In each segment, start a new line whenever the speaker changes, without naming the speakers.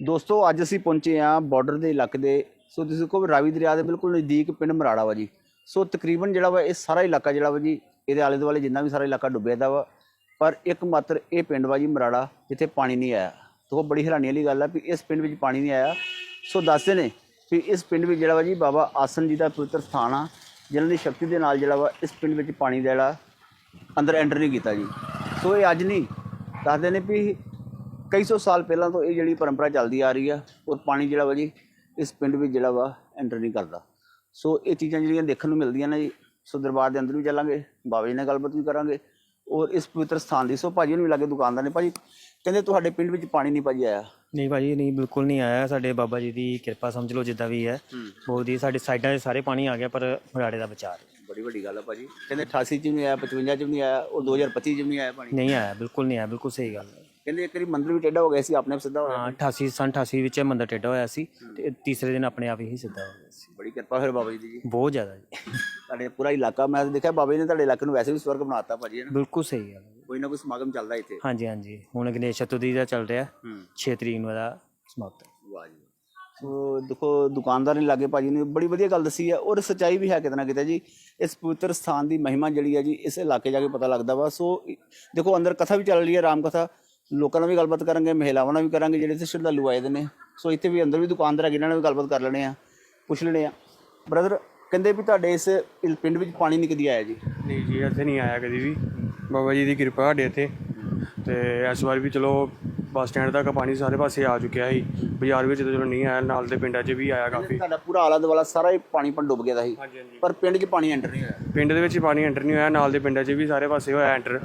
ਦੋਸਤੋ, ਅੱਜ ਅਸੀਂ ਪਹੁੰਚੇ ਹਾਂ ਬਾਰਡਰ ਦੇ ਇਲਾਕੇ ਦੇ। ਸੋ ਤੁਸੀਂ ਕਹੋ ਵੀ ਰਾਵੀ ਦਰਿਆ ਦੇ ਬਿਲਕੁਲ ਨਜ਼ਦੀਕ ਪਿੰਡ ਮਰਾੜਾ ਵਾ ਜੀ। ਸੋ ਤਕਰੀਬਨ ਜਿਹੜਾ ਵਾ ਇਹ ਸਾਰਾ ਇਲਾਕਾ ਜਿਹੜਾ ਵਾ ਜੀ, ਇਹਦੇ ਆਲੇ ਦੁਆਲੇ ਜਿੰਨਾ ਵੀ ਸਾਰਾ ਇਲਾਕਾ ਡੁੱਬਿਆ ਦਾ ਵਾ, ਪਰ ਇੱਕ ਮਾਤਰ ਇਹ ਪਿੰਡ ਵਾ ਜੀ ਮਰਾੜਾ, ਜਿੱਥੇ ਪਾਣੀ ਨਹੀਂ ਆਇਆ। ਸੋ ਬੜੀ ਹੈਰਾਨੀ ਵਾਲੀ ਗੱਲ ਆ ਵੀ ਇਸ ਪਿੰਡ ਵਿੱਚ ਪਾਣੀ ਨਹੀਂ ਆਇਆ। ਸੋ ਦੱਸਦੇ ਨੇ ਵੀ ਇਸ ਪਿੰਡ ਵਿੱਚ ਜਿਹੜਾ ਵਾ ਜੀ ਬਾਬਾ ਆਸਨ ਜੀ ਦਾ ਪਵਿੱਤਰ ਸਥਾਨ ਆ, ਜਿਨ੍ਹਾਂ ਦੀ ਸ਼ਕਤੀ ਦੇ ਨਾਲ ਜਿਹੜਾ ਵਾ ਇਸ ਪਿੰਡ ਵਿੱਚ ਪਾਣੀ ਦਾ ਜਿਹੜਾ ਅੰਦਰ ਐਂਟਰ ਨਹੀਂ ਕੀਤਾ ਜੀ। ਸੋ ਇਹ ਅੱਜ ਨਹੀਂ ਦੱਸਦੇ ਨੇ ਵੀ ਕਈ ਸੌ ਸਾਲ ਪਹਿਲਾਂ ਤੋਂ ਇਹ ਜਿਹੜੀ ਪਰੰਪਰਾ ਚੱਲਦੀ ਆ ਰਹੀ ਆ ਔਰ ਪਾਣੀ ਜਿਹੜਾ ਵਾ ਜੀ ਇਸ ਪਿੰਡ ਵਿੱਚ ਜਿਹੜਾ ਵਾ ਐਂਟਰ ਨਹੀਂ ਕਰਦਾ। ਸੋ ਇਹ ਚੀਜ਼ਾਂ ਜਿਹੜੀਆਂ ਦੇਖਣ ਨੂੰ ਮਿਲਦੀਆਂ ਨੇ ਜੀ ਸੋ ਦਰਬਾਰ ਦੇ ਅੰਦਰ ਵੀ ਚੱਲਾਂਗੇ ਬਾਬਾ ਜੀ ਨਾਲ ਗੱਲਬਾਤ ਵੀ ਕਰਾਂਗੇ ਔਰ ਇਸ ਪਵਿੱਤਰ ਸਥਾਨ ਦੀ ਸੋ ਭਾਜੀ ਨੂੰ ਵੀ ਲਾਗੇ ਦੁਕਾਨਦਾਰ ਨੇ ਭਾਜੀ ਕਹਿੰਦੇ ਤੁਹਾਡੇ ਪਿੰਡ ਵਿੱਚ ਪਾਣੀ ਨਹੀਂ ਭਾਜੀ ਆਇਆ।
ਨਹੀਂ ਭਾਜੀ ਨਹੀਂ ਬਿਲਕੁਲ ਨਹੀਂ ਆਇਆ। ਸਾਡੇ ਬਾਬਾ ਜੀ ਦੀ ਕਿਰਪਾ ਸਮਝ ਲਓ ਜਿੱਦਾਂ ਵੀ ਹੈ। ਬਹੁਤ ਹੀ ਸਾਡੇ ਸਾਈਡਾਂ 'ਤੇ ਸਾਰੇ ਪਾਣੀ ਆ ਗਿਆ ਪਰ ਮਰਾੜੇ ਦਾ ਬਚਾਅ
ਬੜੀ ਵੱਡੀ ਗੱਲ ਆ ਭਾਜੀ। ਕਹਿੰਦੇ 88 ਚ ਵੀ ਨਹੀਂ ਆਇਆ 55 ਚ ਵੀ ਨਹੀਂ ਆਇਆ ਔਰ 2025 ਚ ਵੀ ਨਹੀਂ ਆਇਆ ਪਾਣੀ।
ਨਹੀਂ ਆਇਆ ਬਿਲਕੁਲ ਨਹੀਂ ਆਇਆ ਬਿਲਕੁਲ ਸਹੀ ਗੱਲ ਹੈ।
ਕਹਿੰਦੇ ਇੱਕ ਵਾਰੀ ਮੰਦਰ ਵੀ ਟੇਢਾ ਹੋ ਗਿਆ ਸੀ ਆਪਣੇ ਆਪ ਸਿੱਧਾ ਹੋਇਆ
ਹਾਂ 88 ਸੰਨ 88 ਵਿੱਚ ਇਹ ਮੰਦਰ ਟੇਢਾ ਹੋਇਆ ਸੀ ਤੇ ਤੀਸਰੇ ਦਿਨ ਆਪਣੇ ਆਪ ਹੀ ਸਿੱਧਾ ਹੋ ਗਿਆ ਸੀ।
ਬੜੀ ਕਿਰਪਾ ਫਿਰ ਬਾਬਾ ਜੀ ਦੀ ਜੀ।
ਬਹੁਤ ਜ਼ਿਆਦਾ ਜੀ।
ਤੁਹਾਡੇ ਪੂਰਾ ਇਲਾਕਾ ਮੈਂ ਦੇਖਿਆ ਬਾਬਾ ਜੀ ਨੇ ਤੁਹਾਡੇ ਇਲਾਕੇ ਨੂੰ ਵੈਸੇ ਵੀ ਸਵਰਗ ਬਣਾਤਾ ਭਾਜੀ ਹੈ ਨਾ?
ਬਿਲਕੁਲ ਸਹੀ ਗੱਲ ਹੈ।
ਕੋਈ ਨਾ ਕੋਈ ਸਮਾਗਮ ਚੱਲਦਾ ਇੱਥੇ।
ਹਾਂਜੀ ਹਾਂਜੀ। ਹੁਣ ਗਣੇਸ਼ ਚਤੁਰਥੀ ਦਾ ਚੱਲ ਰਿਹਾ।
ਹੂੰ।
6 ਤਰੀਕ ਨੂੰ ਇਹਦਾ ਸਮਾਪਤ। ਹੈ
ਵਾਹ ਜੀ ਸੋ ਦੇਖੋ ਦੁਕਾਨਦਾਰ ਨੇ ਲਾਗੇ ਭਾਜੀ ਨੇ ਬੜੀ ਵਧੀਆ ਗੱਲ ਦੱਸੀ ਹੈ ਔਰ ਸੱਚਾਈ ਵੀ ਹੈ ਕਿਤੇ ਨਾ ਕਿਤੇ ਜੀ। ਇਸ ਪਵਿੱਤਰ ਸਥਾਨ ਦੀ ਮਹਿਮਾ ਜਿਹੜੀ ਹੈ ਜੀ ਇਸ ਇਲਾਕੇ ਜਾ ਕੇ ਪਤਾ ਲੱਗਦਾ ਵਾ। ਸੋ ਦੇਖੋ ਅੰਦਰ ਕਥਾ ਵੀ ਚੱਲ ਰਹੀ ਹੈ ਰਾਮ ਕਥਾ। ਲੋਕਾਂ ਨਾਲ ਵੀ ਗੱਲਬਾਤ ਕਰਾਂਗੇ, ਮਹਿਲਾਵਾਂ ਨਾਲ ਵੀ ਕਰਾਂਗੇ, ਜਿਹੜੇ ਇੱਥੇ ਸ਼ਰਧਾਲੂ ਆਏ ਦੇ ਨੇ। ਸੋ ਇੱਥੇ ਵੀ ਅੰਦਰ ਵੀ ਦੁਕਾਨਦਾਰ ਹੈਗੇ, ਇਹਨਾਂ ਨਾਲ ਵੀ ਗੱਲਬਾਤ ਕਰ ਲੈਣੇ ਆ ਪੁੱਛ ਲੈਣੇ ਆ ਬ੍ਰਦਰ ਕਹਿੰਦੇ ਵੀ ਤੁਹਾਡੇ ਇਸ ਇਲ- ਪਿੰਡ ਵਿੱਚ ਪਾਣੀ ਨਹੀਂ ਕਦੀ ਆਇਆ ਜੀ?
ਨਹੀਂ ਜੀ, ਇੱਥੇ ਨਹੀਂ ਆਇਆ ਕਦੀ ਵੀ। ਬਾਬਾ ਜੀ ਦੀ ਕਿਰਪਾ ਸਾਡੇ ਇੱਥੇ। ਤੇ ਇਸ ਵਾਰ ਵੀ ਚਲੋ ਬੱਸ ਸਟੈਂਡ ਤੱਕ ਪਾਣੀ ਸਾਰੇ ਪਾਸੇ ਆ ਚੁੱਕਿਆ ਸੀ। ਬਾਜ਼ਾਰ ਵਿੱਚ ਤਾਂ ਚਲੋ ਨਹੀਂ ਆਇਆ ਨਾਲ ਦੇ ਪਿੰਡਾਂ 'ਚ ਵੀ ਆਇਆ ਕਾਫੀ।
ਤੁਹਾਡਾ ਪੂਰਾ ਆਲਾ ਦੁਆਲਾ ਸਾਰਾ ਹੀ ਪਾਣੀ ਪਣ ਡੁੱਬ ਗਿਆ ਦਾ ਸੀ।
ਹਾਂਜੀ ਹਾਂਜੀ।
ਪਰ ਪਿੰਡ 'ਚ ਪਾਣੀ ਐਂਟਰ ਨਹੀਂ ਹੋਇਆ।
ਪਿੰਡ ਦੇ ਵਿੱਚ ਪਾਣੀ ਐਂਟਰ ਨਹੀਂ ਹੋਇਆ ਨਾਲ ਦੇ ਪਿੰਡਾਂ 'ਚ ਵੀ ਸਾਰੇ ਪਾਸੇ ਹੋਇਆ ਐਂਟਰ।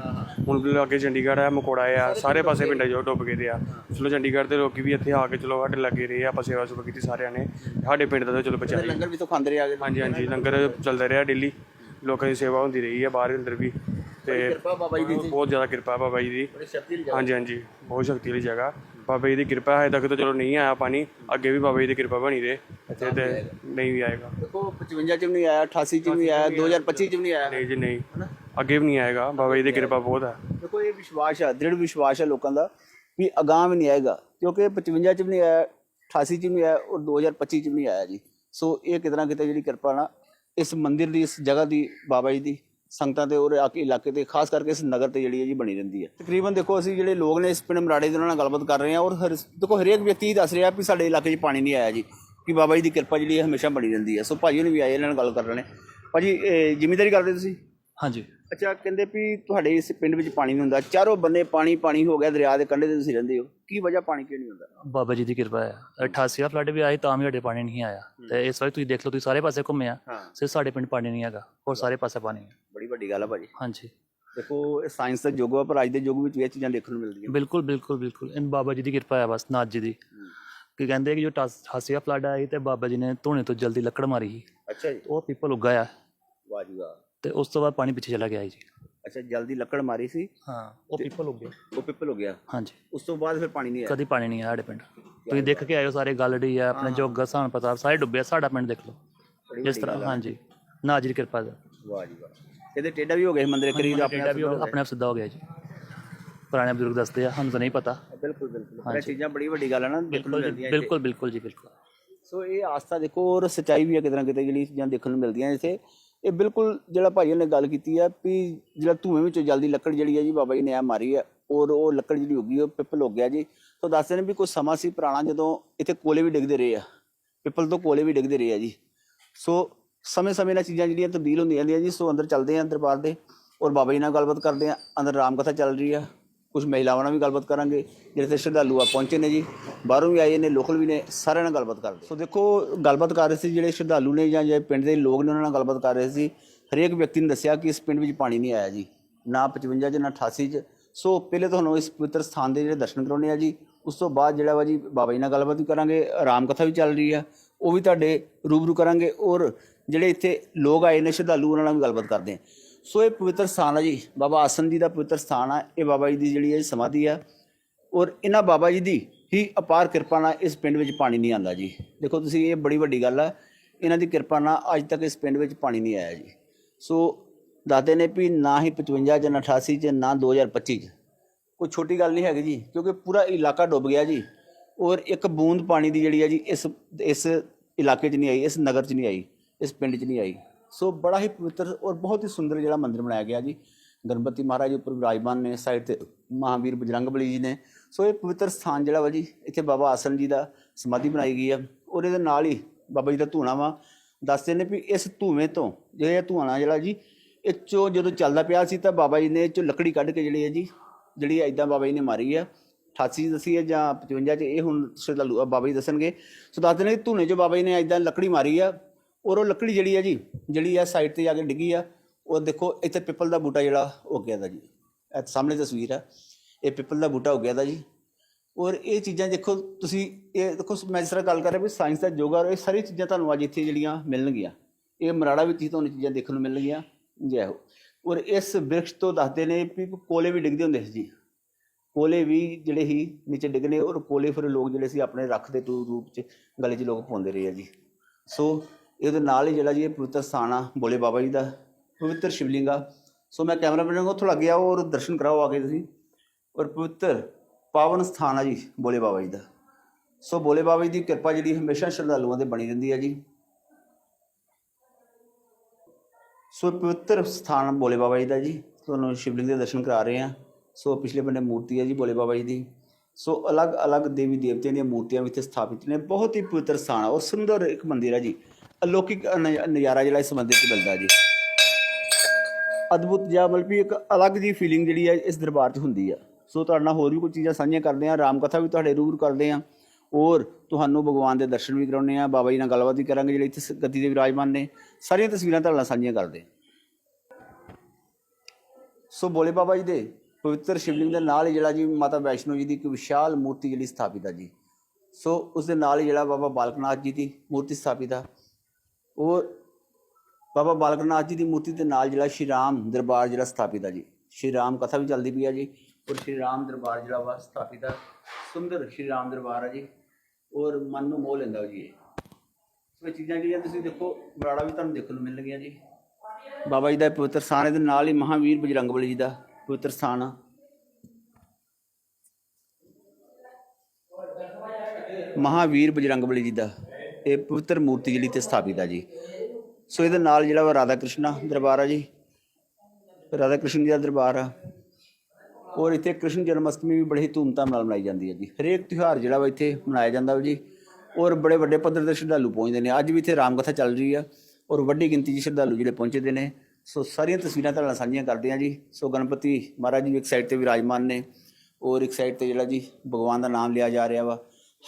ਹੁਣ ਲਾਗੇ ਚੰਡੀਗੜ੍ਹ ਆ ਮਕੋੜਾ ਆ ਸਾਰੇ ਪਾਸੇ ਪਿੰਡਾਂ 'ਚ ਡੁੱਬ ਗਏ ਦੇ ਆ। ਚਲੋ ਚੰਡੀਗੜ੍ਹ ਦੇ ਲੋਕੀ ਵੀ ਇੱਥੇ ਆ ਕੇ ਚਲੋ ਸਾਡੇ ਲੱਗੇ ਰਹੇ ਆਪਾਂ ਸੇਵਾ ਸੁਭਾ ਕੀਤੀ ਸਾਰਿਆਂ ਨੇ। ਸਾਡੇ ਪਿੰਡ ਦਾ ਤਾਂ ਚਲੋ ਬਚਾਇਆ
ਲੰਗਰ ਵੀ ਤੋਂ ਖਾਂਦੇ ਰਹੇ
ਹਾਂਜੀ ਹਾਂਜੀ ਲੰਗਰ ਚੱਲਦਾ ਰਿਹਾ ਡੇਲੀ। ਲੋਕਾਂ ਦੀ ਸੇਵਾ ਹੁੰਦੀ ਰਹੀ ਹੈ ਬਾਹਰ ਅੰਦਰ ਵੀ। ਤੇ
ਕਿਰਪਾ ਬਾਬਾ ਜੀ ਦੀ
ਬਹੁਤ ਜ਼ਿਆਦਾ ਕਿਰਪਾ ਬਾਬਾ ਜੀ ਦੀ।
ਬੜੀ ਸ਼ਕਤੀ ਦੀ
ਹਾਂਜੀ ਹਾਂਜੀ ਬਹੁਤ ਸ਼ਕਤੀ ਵਾਲੀ ਜਗ੍ਹਾ। ਬਾਬਾ ਜੀ ਦੀ ਕਿਰਪਾ ਹੈ ਤੱਕ ਤਾਂ ਚਲੋ ਨਹੀਂ ਆਇਆ ਪਾਣੀ। ਅੱਗੇ ਵੀ ਬਾਬਾ ਜੀ ਦੀ ਕਿਰਪਾ ਬਣੀ ਰਹੇ। ਇੱਥੇ ਤੇ ਨਹੀਂ ਵੀ ਆਏਗਾ।
ਦੇਖੋ 55 ਚ ਵੀ ਨਹੀਂ ਆਇਆ 88 ਚ ਵੀ ਨਹੀਂ ਆਇਆ। 2025 ਚ ਵੀ ਨਹੀਂ ਆਇਆ।
ਨਹੀਂ ਜੀ ਨਹੀਂ। ਅੱਗੇ ਵੀ ਨਹੀਂ ਆਏਗਾ। ਬਾਬਾ ਜੀ ਦੀ ਕਿਰਪਾ ਬਹੁਤ ਹੈ।
ਦੇਖੋ ਇਹ ਵਿਸ਼ਵਾਸ ਹੈ ਦ੍ਰਿੜ ਵਿਸ਼ਵਾਸ ਹੈ ਲੋਕਾਂ ਦਾ ਵੀ ਅਗਾਂਹ ਵੀ ਨਹੀਂ ਆਏਗਾ। ਕਿਉਂਕਿ 55 ਚ ਵੀ ਨਹੀਂ ਆਇਆ 88 ਚ ਵੀ ਨਹੀਂ ਆਇਆ ਔਰ 2025 ਚ ਵੀ ਨਹੀਂ ਆਇਆ ਜੀ। ਸੋ ਇਹ ਕਿਤਨਾ ਕਿਤੇ ਜਿਹੜੀ ਕਿਰਪਾ ਨਾ ਇਸ ਮੰਦਿਰ ਦੀ ਇਸ ਜਗ੍ਹਾ ਦੀ ਬਾਬਾ ਜੀ ਦੀ ਸੰਗਤਾਂ ਤੇ ਔਰ ਇਲਾਕੇ ਤੇ, ਖਾਸ ਕਰਕੇ ਇਸ ਨਗਰ ਤੇ ਜਿਹੜੀ ਹੈ ਜੀ ਬਣੀ ਰਹਿੰਦੀ ਹੈ। ਤਕਰੀਬਨ ਦੇਖੋ ਅਸੀਂ ਜਿਹੜੇ ਲੋਕ ਨੇ ਇਸ ਪਿੰਡ ਮਰਾੜੇ ਦੇ ਉਹਨਾਂ ਨਾਲ ਗੱਲਬਾਤ ਕਰ ਰਹੇ ਹਾਂ ਔਰ ਹਰ ਦੇਖੋ ਹਰੇਕ ਵਿਅਕਤੀ ਦੱਸ ਰਿਹਾ ਵੀ ਸਾਡੇ ਇਲਾਕੇ 'ਚ ਪਾਣੀ ਨਹੀਂ ਆਇਆ ਜੀ ਕਿ ਬਾਬਾ ਜੀ ਦੀ ਕਿਰਪਾ ਜਿਹੜੀ ਹੈ ਹਮੇਸ਼ਾ ਬਣੀ ਰਹਿੰਦੀ ਹੈ। ਸੋ ਭਾਜੀ ਨੇ ਵੀ ਆਏ, ਇਹਨਾਂ ਨਾਲ ਗੱਲ ਕਰ ਰਹੇ ਨੇ ਭਾਜੀ, ਇਹ ਜ਼ਿਮੀਂਦਾਰੀ ਕਰਦੇ ਤੁਸੀਂ?
ਹਾਂਜੀ।
ਅੱਛਾ ਕਹਿੰਦੇ ਵੀ ਤੁਹਾਡੇ ਇਸ ਪਿੰਡ ਵਿੱਚ ਪਾਣੀ ਨਹੀਂ ਹੁੰਦਾ। ਚਾਰੋਂ ਬੰਨੇ ਪਾਣੀ ਪਾਣੀ ਹੋ ਗਿਆ ਦਰਿਆ ਦੇ ਕੰਢੇ ਤੇ ਤੁਸੀਂ ਰਹਿੰਦੇ ਹੋ। ਕੀ ਵਜ੍ਹਾ ਪਾਣੀ ਕਿਉਂ ਨਹੀਂ ਹੁੰਦਾ?
ਬਾਬਾ ਜੀ ਦੀ ਕਿਰਪਾ ਹੈ 88 ਦਾ ਫਲੱਡ ਵੀ ਆਇਆ ਤਾਂ ਵੀ ਸਾਡੇ ਪਾਣੀ ਨਹੀਂ ਆਇਆ। ਤੇ ਇਸ ਵਾਰ ਤੁਸੀਂ ਦੇਖ ਲਓ ਤੁਸੀਂ ਸਾਰੇ ਪਾਸੇ ਘੁੰਮੇ ਆ।
ਹਾਂ।
ਸਿਰਫ ਸਾਡੇ ਪਿੰਡ ਪਾਣੀ ਨਹੀਂ ਹੈਗਾ ਹੋਰ ਸਾਰੇ ਪਾਸੇ ਪਾਣੀ ਹੈ
ਬੜੀ ਵੱਡੀ ਗੱਲ ਆ ਭਾਜੀ।
ਹਾਂਜੀ।
ਦੇਖੋ ਇਹ ਸਾਇੰਸ ਦਾ ਯੁੱਗ ਵਾ ਪਰ ਅੱਜ ਦੇ ਯੁੱਗ ਵਿੱਚ ਵੀ ਇਹ ਚੀਜ਼ਾਂ ਦੇਖਣ ਨੂੰ ਮਿਲਦੀਆਂ।
ਬਿਲਕੁਲ ਬਿਲਕੁਲ ਬਿਲਕੁਲ। ਇਨ ਬਾਬਾ ਜੀ ਦੀ ਕਿਰਪਾ ਹੈ ਬਸ ਨਾਥ ਜੀ ਦੀ। ਕਿ ਕਹਿੰਦੇ ਕਿ ਜੋ 88 ਦਾ ਫਲੱਡ ਸੀ ਤੇ ਬਾਬਾ ਜੀ ਨੇ ਧੋਣੇ ਤੋਂ ਜਲਦੀ ਲੱਕੜ ਮਾਰੀ ਸੀ।
ਅੱਛਾ ਜੀ।
ਉਹ ਪੀਪਲ ਉੱਗਾਇਆ
ਵਾਹ ਜੀ ਵਾਹ।
ਤੇ ਉਸ ਤੋਂ ਬਾਅਦ ਪਾਣੀ ਪਿੱਛੇ ਚਲਾ ਗਿਆ ਜੀ।
ਅੱਛਾ ਜਲਦੀ ਲੱਕੜ ਮਾਰੀ ਸੀ
ਹਾਂ। ਉਹ ਪੀਪਲ ਉੱਗੇ
ਉਹ ਪਿੱਪਲ ਹੋ ਗਿਆ।
ਹਾਂਜੀ।
ਉਸ ਤੋਂ ਬਾਅਦ ਫਿਰ ਪਾਣੀ ਨਹੀਂ ਆਇਆ।
ਕਦੀ ਪਾਣੀ ਨਹੀਂ ਆਇਆ ਸਾਡੇ ਪਿੰਡ। ਤੁਸੀਂ ਦੇਖ ਕੇ ਆਇਓ ਸਾਰੇ ਗੱਲੜੀ ਆ ਆਪਣੇ ਜੋਗਾ ਸਾਨ ਪਤਾ ਸਾਰੇ ਡੁੱਬਿਆ ਸਾਡਾ ਪਿੰਡ ਦੇਖ ਲਓ। ਜਿਸ ਤਰ੍ਹਾਂ ਹਾਂਜੀ। ਦੀ ਕਿਰਪਾ ਦਾ
ਵਾਹ ਜੀ ਵਾਹ। ਇਹਦੇ ਟੇਡਾ ਵੀ ਹੋ ਗਿਆ ਸੀ ਮੰਦਿਰ ਕਰੀਬ ਆਪਣੇ
ਡੇਟਾ ਵੀ ਉਹ ਆਪਣੇ ਆਪ ਸਿੱਧਾ ਹੋ ਗਿਆ ਜੀ। ਪੁਰਾਣੇ ਬਜ਼ੁਰਗ ਦੱਸਦੇ ਆ ਸਾਨੂੰ ਤਾਂ ਨਹੀਂ ਪਤਾ।
ਬਿਲਕੁਲ ਬਿਲਕੁਲ। ਇਹ ਚੀਜ਼ਾਂ ਬੜੀ ਵੱਡੀ ਗੱਲ ਹੈ ਨਾ ਦੇਖਣ ਨੂੰ
ਬਿਲਕੁਲ ਜੀ,
ਮਿਲਦੀਆਂ ਇੱਥੇ।
ਬਿਲਕੁਲ ਬਿਲਕੁਲ ਜੀ ਬਿਲਕੁਲ।
ਸੋ ਇਹ ਆਸਥਾ ਦੇਖੋ ਔਰ ਸਚਾਈ ਵੀ ਹੈ ਕਿਤੇ ਨਾ ਕਿਤੇ ਜਿਹੜੀ ਚੀਜ਼ਾਂ ਦੇਖਣ ਨੂੰ ਮਿਲਦੀਆਂ ਇੱਥੇ। ਇਹ ਬਿਲਕੁਲ ਜਿਹੜਾ ਭਾਈ ਨੇ ਗੱਲ ਕੀਤੀ ਹੈ ਵੀ ਜਿਹੜਾ ਧੂਏ ਵਿੱਚੋਂ ਜਲਦੀ ਲੱਕੜ ਜਿਹੜੀ ਹੈ ਜੀ ਬਾਬਾ ਜੀ ਨੇ ਆ ਮਾਰੀ ਹੈ ਔਰ ਉਹ ਲੱਕੜ ਜਿਹੜੀ ਉੱਗੀ ਉਹ ਪਿੱਪਲ ਹੋ ਗਿਆ ਜੀ। ਸੋ ਦੱਸਦੇ ਨੇ ਵੀ ਕੋਈ ਸਮਾਂ ਸੀ ਪੁਰਾਣਾ ਜਦੋਂ ਇੱਥੇ ਕੋਲੇ ਵੀ ਡਿੱਗਦੇ ਰਹੇ ਆ, ਪਿੱਪਲ ਤੋਂ ਕੋਲੇ ਵੀ ਡਿੱਗਦੇ ਰਹੇ ਆ ਜੀ। ਸੋ ਸਮੇਂ-ਸਮੇਂ ਨਾਲ ਚੀਜ਼ਾਂ ਜਿਹੜੀਆਂ ਤਬਦੀਲ ਹੁੰਦੀਆਂ ਜਾਂਦੀਆਂ ਜੀ, ਸੋ ਅੰਦਰ ਚੱਲਦੇ ਆ ਦਰਬਾਰ ਦੇ, ਔਰ ਬਾਬਾ ਜੀ ਨਾਲ ਗੱਲਬਾਤ ਕਰਦੇ ਆ, ਅੰਦਰ ਰਾਮ ਕਥਾ ਚੱਲ ਰਹੀ ਆ। ਕੁਝ ਮਹਿਲਾਵਾਂ ਨਾਲ ਵੀ ਗੱਲਬਾਤ ਕਰਾਂਗੇ, ਜਿਹੜੇ ਤੇ ਸ਼ਰਧਾਲੂ ਆ, ਪਹੁੰਚੇ ਨੇ ਜੀ। ਬਾਹਰੋਂ ਵੀ ਆਏ ਨੇ, ਲੋਕਲ ਵੀ ਨੇ, ਸਾਰਿਆਂ ਨਾਲ ਗੱਲਬਾਤ ਕਰਦੇ ਸੋ ਦੇਖੋ, ਗੱਲਬਾਤ ਕਰ ਰਹੇ ਸੀ ਜਿਹੜੇ ਸ਼ਰਧਾਲੂ ਨੇ ਜਾਂ ਜਿਹੜੇ ਪਿੰਡ ਦੇ ਲੋਕ ਨੇ, ਉਹਨਾਂ ਨਾਲ ਗੱਲਬਾਤ ਕਰ ਰਹੇ ਸੀ। ਹਰੇਕ ਵਿਅਕਤੀ ਨੇ ਦੱਸਿਆ ਕਿ ਇਸ ਪਿੰਡ ਵਿੱਚ ਪਾਣੀ ਨਹੀਂ ਆਇਆ ਜੀ, ਨਾ 55 ਚ, ਨਾ 88 ਚ। ਸੋ ਪਹਿਲੇ ਤੁਹਾਨੂੰ ਇਸ ਪਵਿੱਤਰ ਸਥਾਨ ਦੇ ਜਿਹੜੇ ਦਰਸ਼ਨ ਕਰਾਉਣੇ ਆ ਜੀ। ਉਸ ਤੋਂ ਬਾਅਦ ਜਿਹੜਾ ਵਾ ਜੀ, ਬਾਬਾ ਜੀ ਨਾਲ ਗੱਲਬਾਤ ਵੀ ਕਰਾਂਗੇ ਆਰਾਮ ਕਥਾ ਵੀ ਚੱਲ ਰਹੀ ਆ। ਉਹ ਵੀ ਤੁਹਾਡੇ ਰੂਬਰੂ ਕਰਾਂਗੇ ਔਰ ਜਿਹੜੇ ਇੱਥੇ ਲੋਕ ਆਏ ਨੇ, ਸ਼ਰਧਾਲੂ ਉਹਨਾਂ ਨਾਲ ਵੀ ਗੱਲਬਾਤ ਕਰਦੇ ਆ ਸੋ ਇਹ ਪਵਿੱਤਰ ਸਥਾਨ ਆ ਜੀ। ਬਾਬਾ ਆਸਨ ਜੀ ਦਾ ਪਵਿੱਤਰ ਸਥਾਨ ਆ। ਇਹ ਬਾਬਾ ਜੀ ਦੀ ਜਿਹੜੀ ਹੈ ਸਮਾਧੀ ਆ। ਔਰ ਇਹਨਾਂ ਬਾਬਾ ਜੀ ਦੀ ਹੀ ਅਪਾਰ ਕਿਰਪਾ ਨਾਲ ਇਸ ਪਿੰਡ ਵਿੱਚ ਪਾਣੀ ਨਹੀਂ ਆਂਦਾ ਜੀ। ਦੇਖੋ ਤੁਸੀਂ, ਇਹ ਬੜੀ ਵੱਡੀ ਗੱਲ ਆ। ਇਹਨਾਂ ਦੀ ਕਿਰਪਾ ਨਾਲ ਅੱਜ ਤੱਕ ਇਸ ਪਿੰਡ ਵਿੱਚ ਪਾਣੀ ਨਹੀਂ ਆਇਆ ਜੀ। ਸੋ ਦਾਦੇ ਨੇ ਵੀ ਨਾ ਹੀ 55 ਚ, ਨਾ 88 ਚ, ਨਾ 2025 ਚ। ਕੋਈ ਛੋਟੀ ਗੱਲ ਨਹੀਂ ਹੈਗੀ ਜੀ, ਕਿਉਂਕਿ ਪੂਰਾ ਇਲਾਕਾ ਡੁੱਬ ਗਿਆ ਜੀ। ਔਰ ਇੱਕ ਬੂੰਦ ਪਾਣੀ ਦੀ ਜਿਹੜੀ ਹੈ ਜੀ, ਇਸ ਇਸ ਇਲਾਕੇ 'ਚ ਨਹੀਂ ਆਈ, ਇਸ ਨਗਰ 'ਚ ਨਹੀਂ ਆਈ, ਇਸ ਪਿੰਡ 'ਚ ਨਹੀਂ ਆਈ। ਸੋ ਬੜਾ ਹੀ ਪਵਿੱਤਰ ਔਰ ਬਹੁਤ ਹੀ ਸੁੰਦਰ ਜਿਹੜਾ ਮੰਦਿਰ ਬਣਾਇਆ ਗਿਆ ਜੀ। ਗਣਪਤੀ ਮਹਾਰਾਜ ਉੱਪਰ ਵਿਰਾਜਮਾਨ ਨੇ, ਸਾਈਡ ਤੇ ਮਹਾਵੀਰ ਬਜਰੰਗਬਲੀ ਜੀ ਨੇ। ਸੋ ਇਹ ਪਵਿੱਤਰ ਸਥਾਨ ਜਿਹੜਾ ਵਾ ਜੀ, ਇੱਥੇ ਬਾਬਾ ਆਸਨ ਜੀ ਦਾ ਸਮਾਧੀ ਬਣਾਈ ਗਈ ਆ ਔਰ ਇਹਦੇ ਨਾਲ ਹੀ ਬਾਬਾ ਜੀ ਦਾ ਧੂਣਾ ਵਾ। ਦੱਸਦੇ ਨੇ ਵੀ ਇਸ ਧੂਵੇਂ ਤੋਂ ਜਿਹੜਾ ਇਹ ਧੂਣਾ ਜਿਹੜਾ ਜੀ, ਇਹ ਚੋਂ ਜਦੋਂ ਚੱਲਦਾ ਪਿਆ ਸੀ ਤਾਂ ਬਾਬਾ ਜੀ ਨੇ ਇਹ ਚੋਂ ਲੱਕੜੀ ਕੱਢ ਕੇ ਜਿਹੜੀ ਹੈ ਜੀ, ਜਿਹੜੀ ਐਦਾਂ ਬਾਬਾ ਜੀ ਨੇ ਮਾਰੀ ਆ। 88 ਦੱਸੀ ਹੈ ਜਾਂ 55 ਚ ਇਹ ਹੁਣ ਸ਼ਰਧਾਲੂ ਬਾਬਾ ਜੀ ਦੱਸਣਗੇ। ਸੋ ਦੱਸਦੇ ਨੇ ਧੂਣੇ ਧੂਨੇ ਬਾਬਾ ਜੀ ਨੇ ਐਦਾਂ ਲੱਕੜੀ ਮਾਰੀ ਆ। ਔਰ ਉਹ ਲੱਕੜੀ ਜਿਹੜੀ ਹੈ ਜੀ, ਜਿਹੜੀ ਆ ਸਾਈਡ ਤੇ ਜਾ ਕੇ ਡਿੱਗੀ ਆ, ਉਹ ਦੇਖੋ ਇੱਥੇ ਪਿੱਪਲ ਦਾ ਬੂਟਾ ਜਿਹੜਾ ਹੋ ਗਿਆ ਦਾ ਜੀ। ਇਹ ਸਾਹਮਣੇ ਤਸਵੀਰ ਆ। ਇਹ ਪਿੱਪਲ ਦਾ ਬੂਟਾ ਹੋ ਗਿਆ ਦਾ ਜੀ। ਔਰ ਇਹ ਚੀਜ਼ਾਂ ਦੇਖੋ ਤੁਸੀਂ, ਇਹ ਦੇਖੋ ਮੈਂ ਜਿਸ ਤਰ੍ਹਾਂ ਗੱਲ ਕਰ ਰਿਹਾ ਵੀ ਸਾਇੰਸ ਦਾ ਯੋਗਾ ਔਰ ਇਹ ਸਾਰੀ ਚੀਜ਼ਾਂ ਤੁਹਾਨੂੰ ਅੱਜ ਇੱਥੇ ਜਿਹੜੀਆਂ ਮਿਲਣਗੀਆਂ। ਇਹ ਮਰਾੜਾ ਵਿੱਚ ਹੀ ਤੁਹਾਨੂੰ ਚੀਜ਼ਾਂ ਦੇਖਣ ਨੂੰ ਮਿਲਣਗੀਆਂ। ਜੈ ਹੋ। ਔਰ ਇਸ ਬ੍ਰਿਕਸ਼ ਤੋਂ ਦੱਸਦੇ ਨੇ ਵੀ ਕੋਲੇ ਵੀ ਡਿੱਗਦੇ ਹੁੰਦੇ ਸੀ ਜੀ। ਕੋਲੇ ਵੀ ਜਿਹੜੇ ਹੀ ਨੀਚੇ ਡਿੱਗਨੇ ਔਰ ਕੋਲੇ ਫਿਰ ਲੋਕ ਜਿਹੜੇ ਸੀ ਆਪਣੇ ਰੱਖ ਦੇ ਟੂ ਰੂਪ ਚ ਗਲੇ 'ਚ ਲੋਕ ਪਾਉਂਦੇ ਰਹੇ ਆ ਜੀ। ਸੋ ਇਹਦੇ ਨਾਲ ਹੀ ਜਿਹੜਾ ਜੀ ਇਹ ਪਵਿੱਤਰ ਸਥਾਨ ਆ ਬੋਲੇ ਬਾਬਾ ਜੀ ਦਾ, ਪਵਿੱਤਰ ਸ਼ਿਵਲਿੰਗ ਆ। ਸੋ ਮੈਂ ਕੈਮਰਾਮੈਨ ਨੂੰ ਉੱਥੋਂ ਲੱਗ ਗਿਆ ਔਰ ਦਰਸ਼ਨ ਕਰਾਓ ਆ ਕੇ ਤੁਸੀਂ। ਔਰ ਪਵਿੱਤਰ ਪਾਵਨ ਸਥਾਨ ਆ ਜੀ ਬੋਲੇ ਬਾਬਾ ਜੀ ਦਾ। ਸੋ ਬੋਲੇ ਬਾਬਾ ਜੀ ਦੀ ਕਿਰਪਾ ਜਿਹੜੀ ਹਮੇਸ਼ਾ ਸ਼ਰਧਾਲੂਆਂ ਤੇ ਬਣੀ ਰਹਿੰਦੀ ਹੈ ਜੀ। ਸੋ ਪਵਿੱਤਰ ਸਥਾਨ ਬੋਲੇ ਬਾਬਾ ਜੀ ਦਾ ਜੀ। ਤੁਹਾਨੂੰ ਸ਼ਿਵਲਿੰਗ ਦੇ ਦਰਸ਼ਨ ਕਰਾ ਰਹੇ ਆ। ਸੋ ਪਿਛਲੇ ਬੰਨੇ ਮੂਰਤੀ ਹੈ ਜੀ ਬੋਲੇ ਬਾਬਾ ਜੀ ਦੀ। ਸੋ ਅਲੱਗ-ਅਲੱਗ ਦੇਵੀ ਦੇਵਤਿਆਂ ਦੀਆਂ ਮੂਰਤੀਆਂ ਵੀ ਇੱਥੇ ਸਥਾਪਿਤ ਨੇ। ਬਹੁਤ ਹੀ ਪਵਿੱਤਰ ਸਥਾਨ ਆ, ਔਰ ਸੁੰਦਰ ਇੱਕ ਮੰਦਿਰ ਹੈ ਜੀ। ਅਲੌਕਿਕ ਨਜ਼ਾਰਾ ਜਿਹੜਾ ਇਸ ਮੰਦਿਰ 'ਚ ਮਿਲਦਾ ਜੀ। ਅਦਭੁਤ ਜਿਹਾ ਮਤਲਬ ਵੀ ਇੱਕ ਅਲੱਗ ਜੀ ਫੀਲਿੰਗ ਜਿਹੜੀ ਹੈ ਇਸ ਦਰਬਾਰ 'ਚ ਹੁੰਦੀ ਆ। ਸੋ ਤੁਹਾਡੇ ਨਾਲ ਹੋਰ ਵੀ ਕੁਝ ਚੀਜ਼ਾਂ ਸਾਂਝੀਆਂ ਕਰਦੇ ਆ ਰਾਮ ਕਥਾ ਵੀ ਤੁਹਾਡੇ ਰੂਬਰੂ ਕਰਦੇ ਆ ਔਰ ਤੁਹਾਨੂੰ ਭਗਵਾਨ ਦੇ ਦਰਸ਼ਨ ਵੀ ਕਰਾਉਣੇ ਆ ਬਾਬਾ ਜੀ ਨਾਲ ਗੱਲਬਾਤ ਵੀ ਕਰਾਂਗੇ ਜਿਹੜੇ ਇੱਥੇ ਗੱਦੀ ਦੇ ਵਿਰਾਜਮਾਨ ਨੇ। ਸਾਰੀਆਂ ਤਸਵੀਰਾਂ ਤੁਹਾਡੇ ਨਾਲ ਸਾਂਝੀਆਂ ਕਰਦੇ ਸੋ ਬੋਲੇ ਬਾਬਾ ਜੀ ਦੇ ਪਵਿੱਤਰ ਸ਼ਿਵਲਿੰਗ ਦੇ ਨਾਲ ਹੀ ਜਿਹੜਾ ਜੀ ਮਾਤਾ ਵੈਸ਼ਨੋ ਜੀ ਦੀ ਇੱਕ ਵਿਸ਼ਾਲ ਮੂਰਤੀ ਜਿਹੜੀ ਸਥਾਪਿਤ ਆ ਜੀ। ਸੋ ਉਸ ਦੇ ਨਾਲ ਹੀ ਜਿਹੜਾ ਬਾਬਾ ਬਾਲਕਨਾਥ ਜੀ ਦੀ ਮੂਰਤੀ ਸਥਾਪਿਤ ਆ। ਔਰ ਬਾਬਾ ਬਾਲਕ ਨਾਥ ਜੀ ਦੀ ਮੂਰਤੀ ਦੇ ਨਾਲ ਜਿਹੜਾ ਸ਼੍ਰੀ ਰਾਮ ਦਰਬਾਰ ਜਿਹੜਾ ਸਥਾਪਿਤ ਆ ਜੀ। ਸ਼੍ਰੀ ਰਾਮ ਕਥਾ ਵੀ ਚੱਲਦੀ ਪਈ ਆ ਜੀ। ਔਰ ਸ਼੍ਰੀ ਰਾਮ ਦਰਬਾਰ ਜਿਹੜਾ ਵਾ ਸਥਾਪਿਤ ਆ। ਸੁੰਦਰ ਸ਼੍ਰੀ ਰਾਮ ਦਰਬਾਰ ਆ ਜੀ। ਔਰ ਮਨ ਨੂੰ ਮੋਹ ਲੈਂਦਾ ਜੀ ਇਹ। ਚੀਜ਼ਾਂ ਜਿਹੜੀਆਂ ਤੁਸੀਂ ਦੇਖੋ, ਬਰਾੜਾ ਵੀ ਤੁਹਾਨੂੰ ਦੇਖਣ ਨੂੰ ਮਿਲਣਗੀਆਂ ਜੀ। ਬਾਬਾ ਜੀ ਦਾ ਪਵਿੱਤਰ ਸਥਾਨ ਇਹਦੇ ਨਾਲ ਹੀ ਮਹਾਵੀਰ ਬਜਰੰਗਬਲੀ ਜੀ ਦਾ ਪਵਿੱਤਰ ਸਥਾਨ ਆ। ਮਹਾਵੀਰ ਬਜਰੰਗਬਲੀ ਜੀ ਦਾ। ਇਹ ਪਵਿੱਤਰ ਮੂਰਤੀ ਜਿਹੜੀ ਤੇ ਸਥਾਪਿਤ ਆ ਜੀ। ਸੋ ਇਹਦੇ ਨਾਲ ਜਿਹੜਾ ਵਾ ਰਾਧਾ ਕ੍ਰਿਸ਼ਨਾ ਦਰਬਾਰ ਆ ਜੀ। ਰਾਧਾ ਕ੍ਰਿਸ਼ਨ ਜੀ ਦਾ ਦਰਬਾਰ ਆ। ਔਰ ਇੱਥੇ ਕ੍ਰਿਸ਼ਨ ਜਨਮ ਅਸ਼ਟਮੀ ਵੀ ਬੜੀ ਹੀ ਧੂਮਧਾਮ ਨਾਲ ਮਨਾਈ ਜਾਂਦੀ ਹੈ ਜੀ। ਹਰੇਕ ਤਿਉਹਾਰ ਜਿਹੜਾ ਵਾ ਇੱਥੇ ਮਨਾਇਆ ਜਾਂਦਾ ਵਾ ਜੀ। ਔਰ ਬੜੇ ਵੱਡੇ ਪੱਧਰ ਦੇ ਸ਼ਰਧਾਲੂ ਪਹੁੰਚਦੇ ਨੇ। ਅੱਜ ਵੀ ਇੱਥੇ ਰਾਮਕਥਾ ਚੱਲ ਰਹੀ ਆ ਔਰ ਵੱਡੀ ਗਿਣਤੀ 'ਚ ਸ਼ਰਧਾਲੂ ਜਿਹੜੇ ਪਹੁੰਚਦੇ ਨੇ। ਸੋ ਸਾਰੀਆਂ ਤਸਵੀਰਾਂ ਤੁਹਾਡੇ ਨਾਲ ਸਾਂਝੀਆਂ ਕਰਦੇ ਆ ਜੀ। ਸੋ ਗਣਪਤੀ ਮਹਾਰਾਜ ਜੀ ਇੱਕ ਸਾਈਡ ਤੇ ਵਿਰਾਜਮਾਨ ਨੇ ਔਰ ਇੱਕ ਸਾਈਡ ਤੇ ਜਿਹੜਾ ਜੀ ਭਗਵਾਨ ਦਾ ਨਾਮ ਲਿਆ ਜਾ ਰਿਹਾ ਵਾ।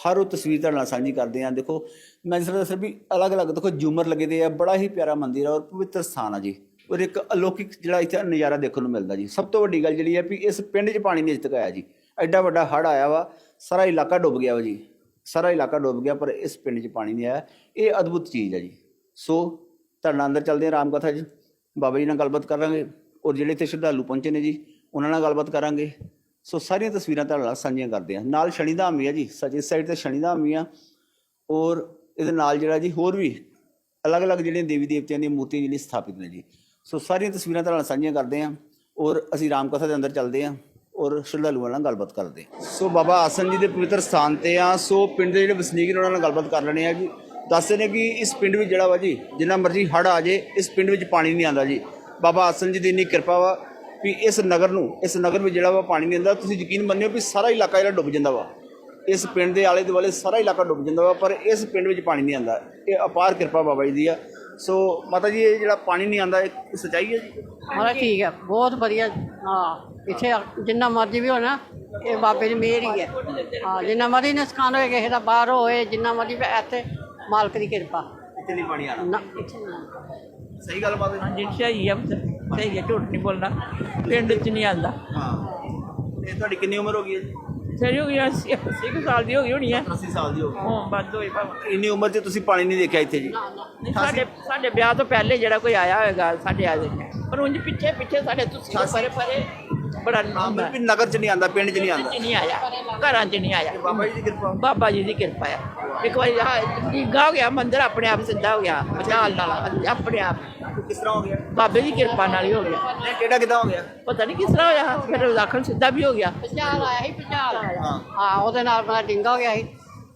ਹਰ ਉਹ ਤਸਵੀਰ ਤੁਹਾਡੇ ਨਾਲ ਸਾਂਝੀ ਕਰਦੇ ਆ ਦੇਖੋ, ਮੈਂ ਜਿਸ ਤਰ੍ਹਾਂ ਦੱਸਿਆ ਵੀ ਅਲੱਗ-ਅਲੱਗ, ਦੇਖੋ ਜੂਮਰ ਲੱਗੇ ਦੇ ਆ, ਬੜਾ ਹੀ ਪਿਆਰਾ ਮੰਦਿਰ ਆ ਔਰ ਪਵਿੱਤਰ ਸਥਾਨ ਆ ਜੀ। ਔਰ ਇੱਕ ਅਲੌਕਿਕ ਜਿਹੜਾ ਇੱਥੇ ਨਜ਼ਾਰਾ ਦੇਖਣ ਨੂੰ ਮਿਲਦਾ ਜੀ। ਸਭ ਤੋਂ ਵੱਡੀ ਗੱਲ ਜਿਹੜੀ ਹੈ ਵੀ ਇਸ ਪਿੰਡ 'ਚ ਪਾਣੀ ਨਹੀਂ ਅਜੇ ਤੱਕ ਆਇਆ ਜੀ। ਐਡਾ ਵੱਡਾ ਹੜ੍ਹ ਆਇਆ ਵਾ, ਸਾਰਾ ਇਲਾਕਾ ਡੁੱਬ ਗਿਆ ਵਾ ਜੀ। ਸਾਰਾ ਇਲਾਕਾ ਡੁੱਬ ਗਿਆ, ਪਰ ਇਸ ਪਿੰਡ 'ਚ ਪਾਣੀ ਨਹੀਂ ਆਇਆ। ਇਹ ਅਦਭੁਤ ਚੀਜ਼ ਹੈ ਜੀ। ਸੋ, ਤੁਹਾਡੇ ਨਾਲ ਅੰਦਰ ਚੱਲਦੇ ਹਾਂ ਰਾਮ ਕਥਾ ਜੀ। ਬਾਬਾ ਜੀ ਨਾਲ ਗੱਲਬਾਤ ਕਰਾਂਗੇ। ਔਰ ਜਿਹੜੇ ਇੱਥੇ ਸ਼ਰਧਾਲੂ ਪਹੁੰਚੇ ਨੇ ਜੀ, ਉਹਨਾਂ ਨਾਲ ਗੱਲਬਾਤ ਕਰਾਂਗੇ। ਸੋ ਸਾਰੀਆਂ ਤਸਵੀਰਾਂ ਤੁਹਾਡੇ ਨਾਲ ਸਾਂਝੀਆਂ ਕਰਦੇ ਹਾਂ। ਨਾਲ ਸ਼ਨੀਧਾਮ ਵੀ ਆ ਜੀ। ਸੱਜੇ ਸਾਈਡ ਤੇ ਸ਼ਨੀਧਾਮ ਵੀ ਆ। ਔਰ ਇਹਦੇ ਨਾਲ ਜਿਹੜਾ ਜੀ ਹੋਰ ਵੀ ਅਲੱਗ-ਅਲੱਗ ਜਿਹੜੀਆਂ ਦੇਵੀ ਦੇਵਤਿਆਂ ਦੀਆਂ ਮੂਰਤੀਆਂ ਜਿਹੜੀਆਂ ਸਥਾਪਿਤ ਨੇ ਜੀ। ਸੋ ਸਾਰੀਆਂ ਤਸਵੀਰਾਂ ਤੁਹਾਡੇ ਨਾਲ ਸਾਂਝੀਆਂ ਕਰਦੇ ਹਾਂ। ਔਰ ਅਸੀਂ ਰਾਮ ਕਥਾ ਦੇ ਅੰਦਰ ਚੱਲਦੇ ਹਾਂ ਔਰ ਸ਼ਰਧਾਲੂਆਂ ਨਾਲ ਗੱਲਬਾਤ ਕਰਦੇ ਹਾਂ। ਸੋ ਬਾਬਾ ਆਸਨ ਜੀ ਦੇ ਪਵਿੱਤਰ ਸਥਾਨ ਤੇ ਆ। ਸੋ ਪਿੰਡ ਦੇ ਜਿਹੜੇ ਵਸਨੀਕ ਨੇ, ਉਹਨਾਂ ਨਾਲ ਗੱਲਬਾਤ ਕਰ ਲੈਣੇ ਆ ਜੀ। ਦੱਸਦੇ ਨੇ ਕਿ ਇਸ ਪਿੰਡ ਵਿੱਚ ਜਿਹੜਾ ਵਾ ਜੀ, ਜਿੰਨਾ ਮਰਜ਼ੀ ਹੜ੍ਹ ਆ ਜੇ ਇਸ ਪਿੰਡ ਵਿੱਚ ਪਾਣੀ ਨਹੀਂ ਆਉਂਦਾ ਜੀ। ਬਾਬਾ ਆਸਨ ਜੀ ਦੀ ਇੰਨੀ ਕਿਰਪਾ ਵਾ ਵੀ ਇਸ ਨਗਰ ਨੂੰ ਇਸ ਨਗਰ ਵਿੱਚ ਜਿਹੜਾ ਵਾ ਪਾਣੀ ਨਹੀਂ ਆਉਂਦਾ ਤੁਸੀਂ ਯਕੀਨ ਮੰਨਿਓ ਵੀ ਸਾਰਾ ਇਲਾਕਾ ਜਿਹੜਾ ਡੁੱਬ ਜਾਂਦਾ ਵਾ। ਇਸ ਪਿੰਡ ਦੇ ਆਲੇ ਦੁਆਲੇ ਸਾਰਾ ਇਲਾਕਾ ਡੁੱਬ ਜਾਂਦਾ ਵਾ ਪਰ ਇਸ ਪਿੰਡ ਵਿੱਚ ਪਾਣੀ ਨਹੀਂ ਆਉਂਦਾ ਇਹ ਅਪਾਰ ਕਿਰਪਾ ਬਾਬਾ ਜੀ ਦੀ ਆ। ਸੋ ਮਾਤਾ ਜੀ ਇਹ ਜਿਹੜਾ ਪਾਣੀ ਨਹੀਂ ਆਉਂਦਾ ਇਹ ਸੱਚਾਈ ਹੈ ਜੀ?
ਹਾਂ ਠੀਕ ਹੈ ਬਹੁਤ ਵਧੀਆ। ਹਾਂ ਇੱਥੇ ਜਿੰਨਾ ਮਰਜ਼ੀ ਵੀ ਹੋਣਾ ਇਹ ਬਾਬੇ ਦੀ ਮਿਹਰ ਹੀ ਹੈ। ਹਾਂ ਜਿੰਨਾ ਮਰਜ਼ੀ ਨੁਕਸਾਨ ਹੋਏ ਕਿਸੇ ਦਾ ਬਾਹਰ ਹੋਏ ਜਿੰਨਾ ਮਰਜ਼ੀ ਇੱਥੇ ਮਾਲਕ ਦੀ ਕਿਰਪਾ।
ਇੱਥੇ ਨਹੀਂ ਪਾਣੀ ਆਣਾ
ਨਾ ਇੱਥੇ ਨਹੀਂ
ਸਹੀ ਗੱਲ ਮਾਤਾ ਜੀ?
ਹਾਂਜੀ ਸਹੀ ਹੈ ਪੁੱਤ, ਸਹੀ ਹੈ ਝੂਠ ਨਹੀਂ ਬੋਲਣਾ ਪਿੰਡ 'ਚ ਨਹੀਂ ਆਉਂਦਾ।
ਹਾਂ। ਤੇ ਤੁਹਾਡੀ ਕਿੰਨੀ ਉਮਰ ਹੋ ਗਈ ਹੈ ਜੀ?
ਸਹੀ ਹੋ ਗਈ 80 80 ਕੁ ਸਾਲ ਦੀ ਹੋ ਗਈ ਹੋਣੀ ਹੈ।
80 ਸਾਲ ਦੀ ਹੋ ਗਈ।
ਹਾਂ ਬੰਦ ਹੋਈ ਭਾਵੇਂ।
ਇੰਨੀ ਉਮਰ 'ਚ ਤੁਸੀਂ ਪਾਣੀ ਨਹੀਂ ਦੇਖਿਆ ਇੱਥੇ ਜੀ?
ਨਹੀਂ, ਸਾਡੇ ਸਾਡੇ ਵਿਆਹ ਤੋਂ ਪਹਿਲੇ ਜਿਹੜਾ ਕੋਈ ਆਇਆ ਹੋਵੇਗਾ ਸਾਡੇ ਆ ਦੇ ਪਰ ਉਂਝ ਪਿੱਛੇ ਪਿੱਛੇ ਸਾਡੇ ਤੁਸੀਂ ਪਰੇ ਪਰੇ ਬੜਾ ਨਾਮ
ਮਤਲਬ ਵੀ ਨਗਰ 'ਚ ਨਹੀਂ ਆਉਂਦਾ ਪਿੰਡ 'ਚ ਨਹੀਂ ਆਉਂਦਾ
ਨਹੀਂ ਆਇਆ। ਘਰਾਂ 'ਚ ਨਹੀਂ ਆਇਆ।
ਬਾਬਾ ਜੀ ਦੀ ਕਿਰਪਾ
ਬਾਬਾ ਜੀ ਦੀ ਕਿਰਪਾ ਆ। ਇੱਕ ਵਾਰੀ ਆਹ ਡਿੱਗਾ ਹੋ ਗਿਆ ਮੰਦਿਰ ਆਪਣੇ ਆਪ ਸਿੱਧਾ ਹੋ ਗਿਆ। ਨਾਲ ਨਾਲ ਆਪਣੇ ਆਪ।
ਕਿਸ ਤਰ੍ਹਾਂ ਹੋ ਗਿਆ?
ਬਾਬੇ ਦੀ ਕਿਰਪਾ ਨਾਲ ਹੀ ਹੋ ਗਿਆ।
ਇਹ ਕਿਹੜਾ ਕਿਦਾਂ ਹੋ ਗਿਆ?
ਪਤਾ ਨਹੀਂ ਕਿਸ ਤਰ੍ਹਾਂ ਹੋਇਆ। ਫਿਰ ਆਖਣ ਸਿੱਧਾ ਵੀ ਹੋ ਗਿਆ।
ਪਚਾਲ ਆਇਆ ਸੀ ਪਚਾਲ
ਹਾਂ।
ਹਾਂ ਉਹਦੇ ਨਾਲ ਮੇਰਾ ਡਿੰਗਾ ਹੋ ਗਿਆ ਸੀ।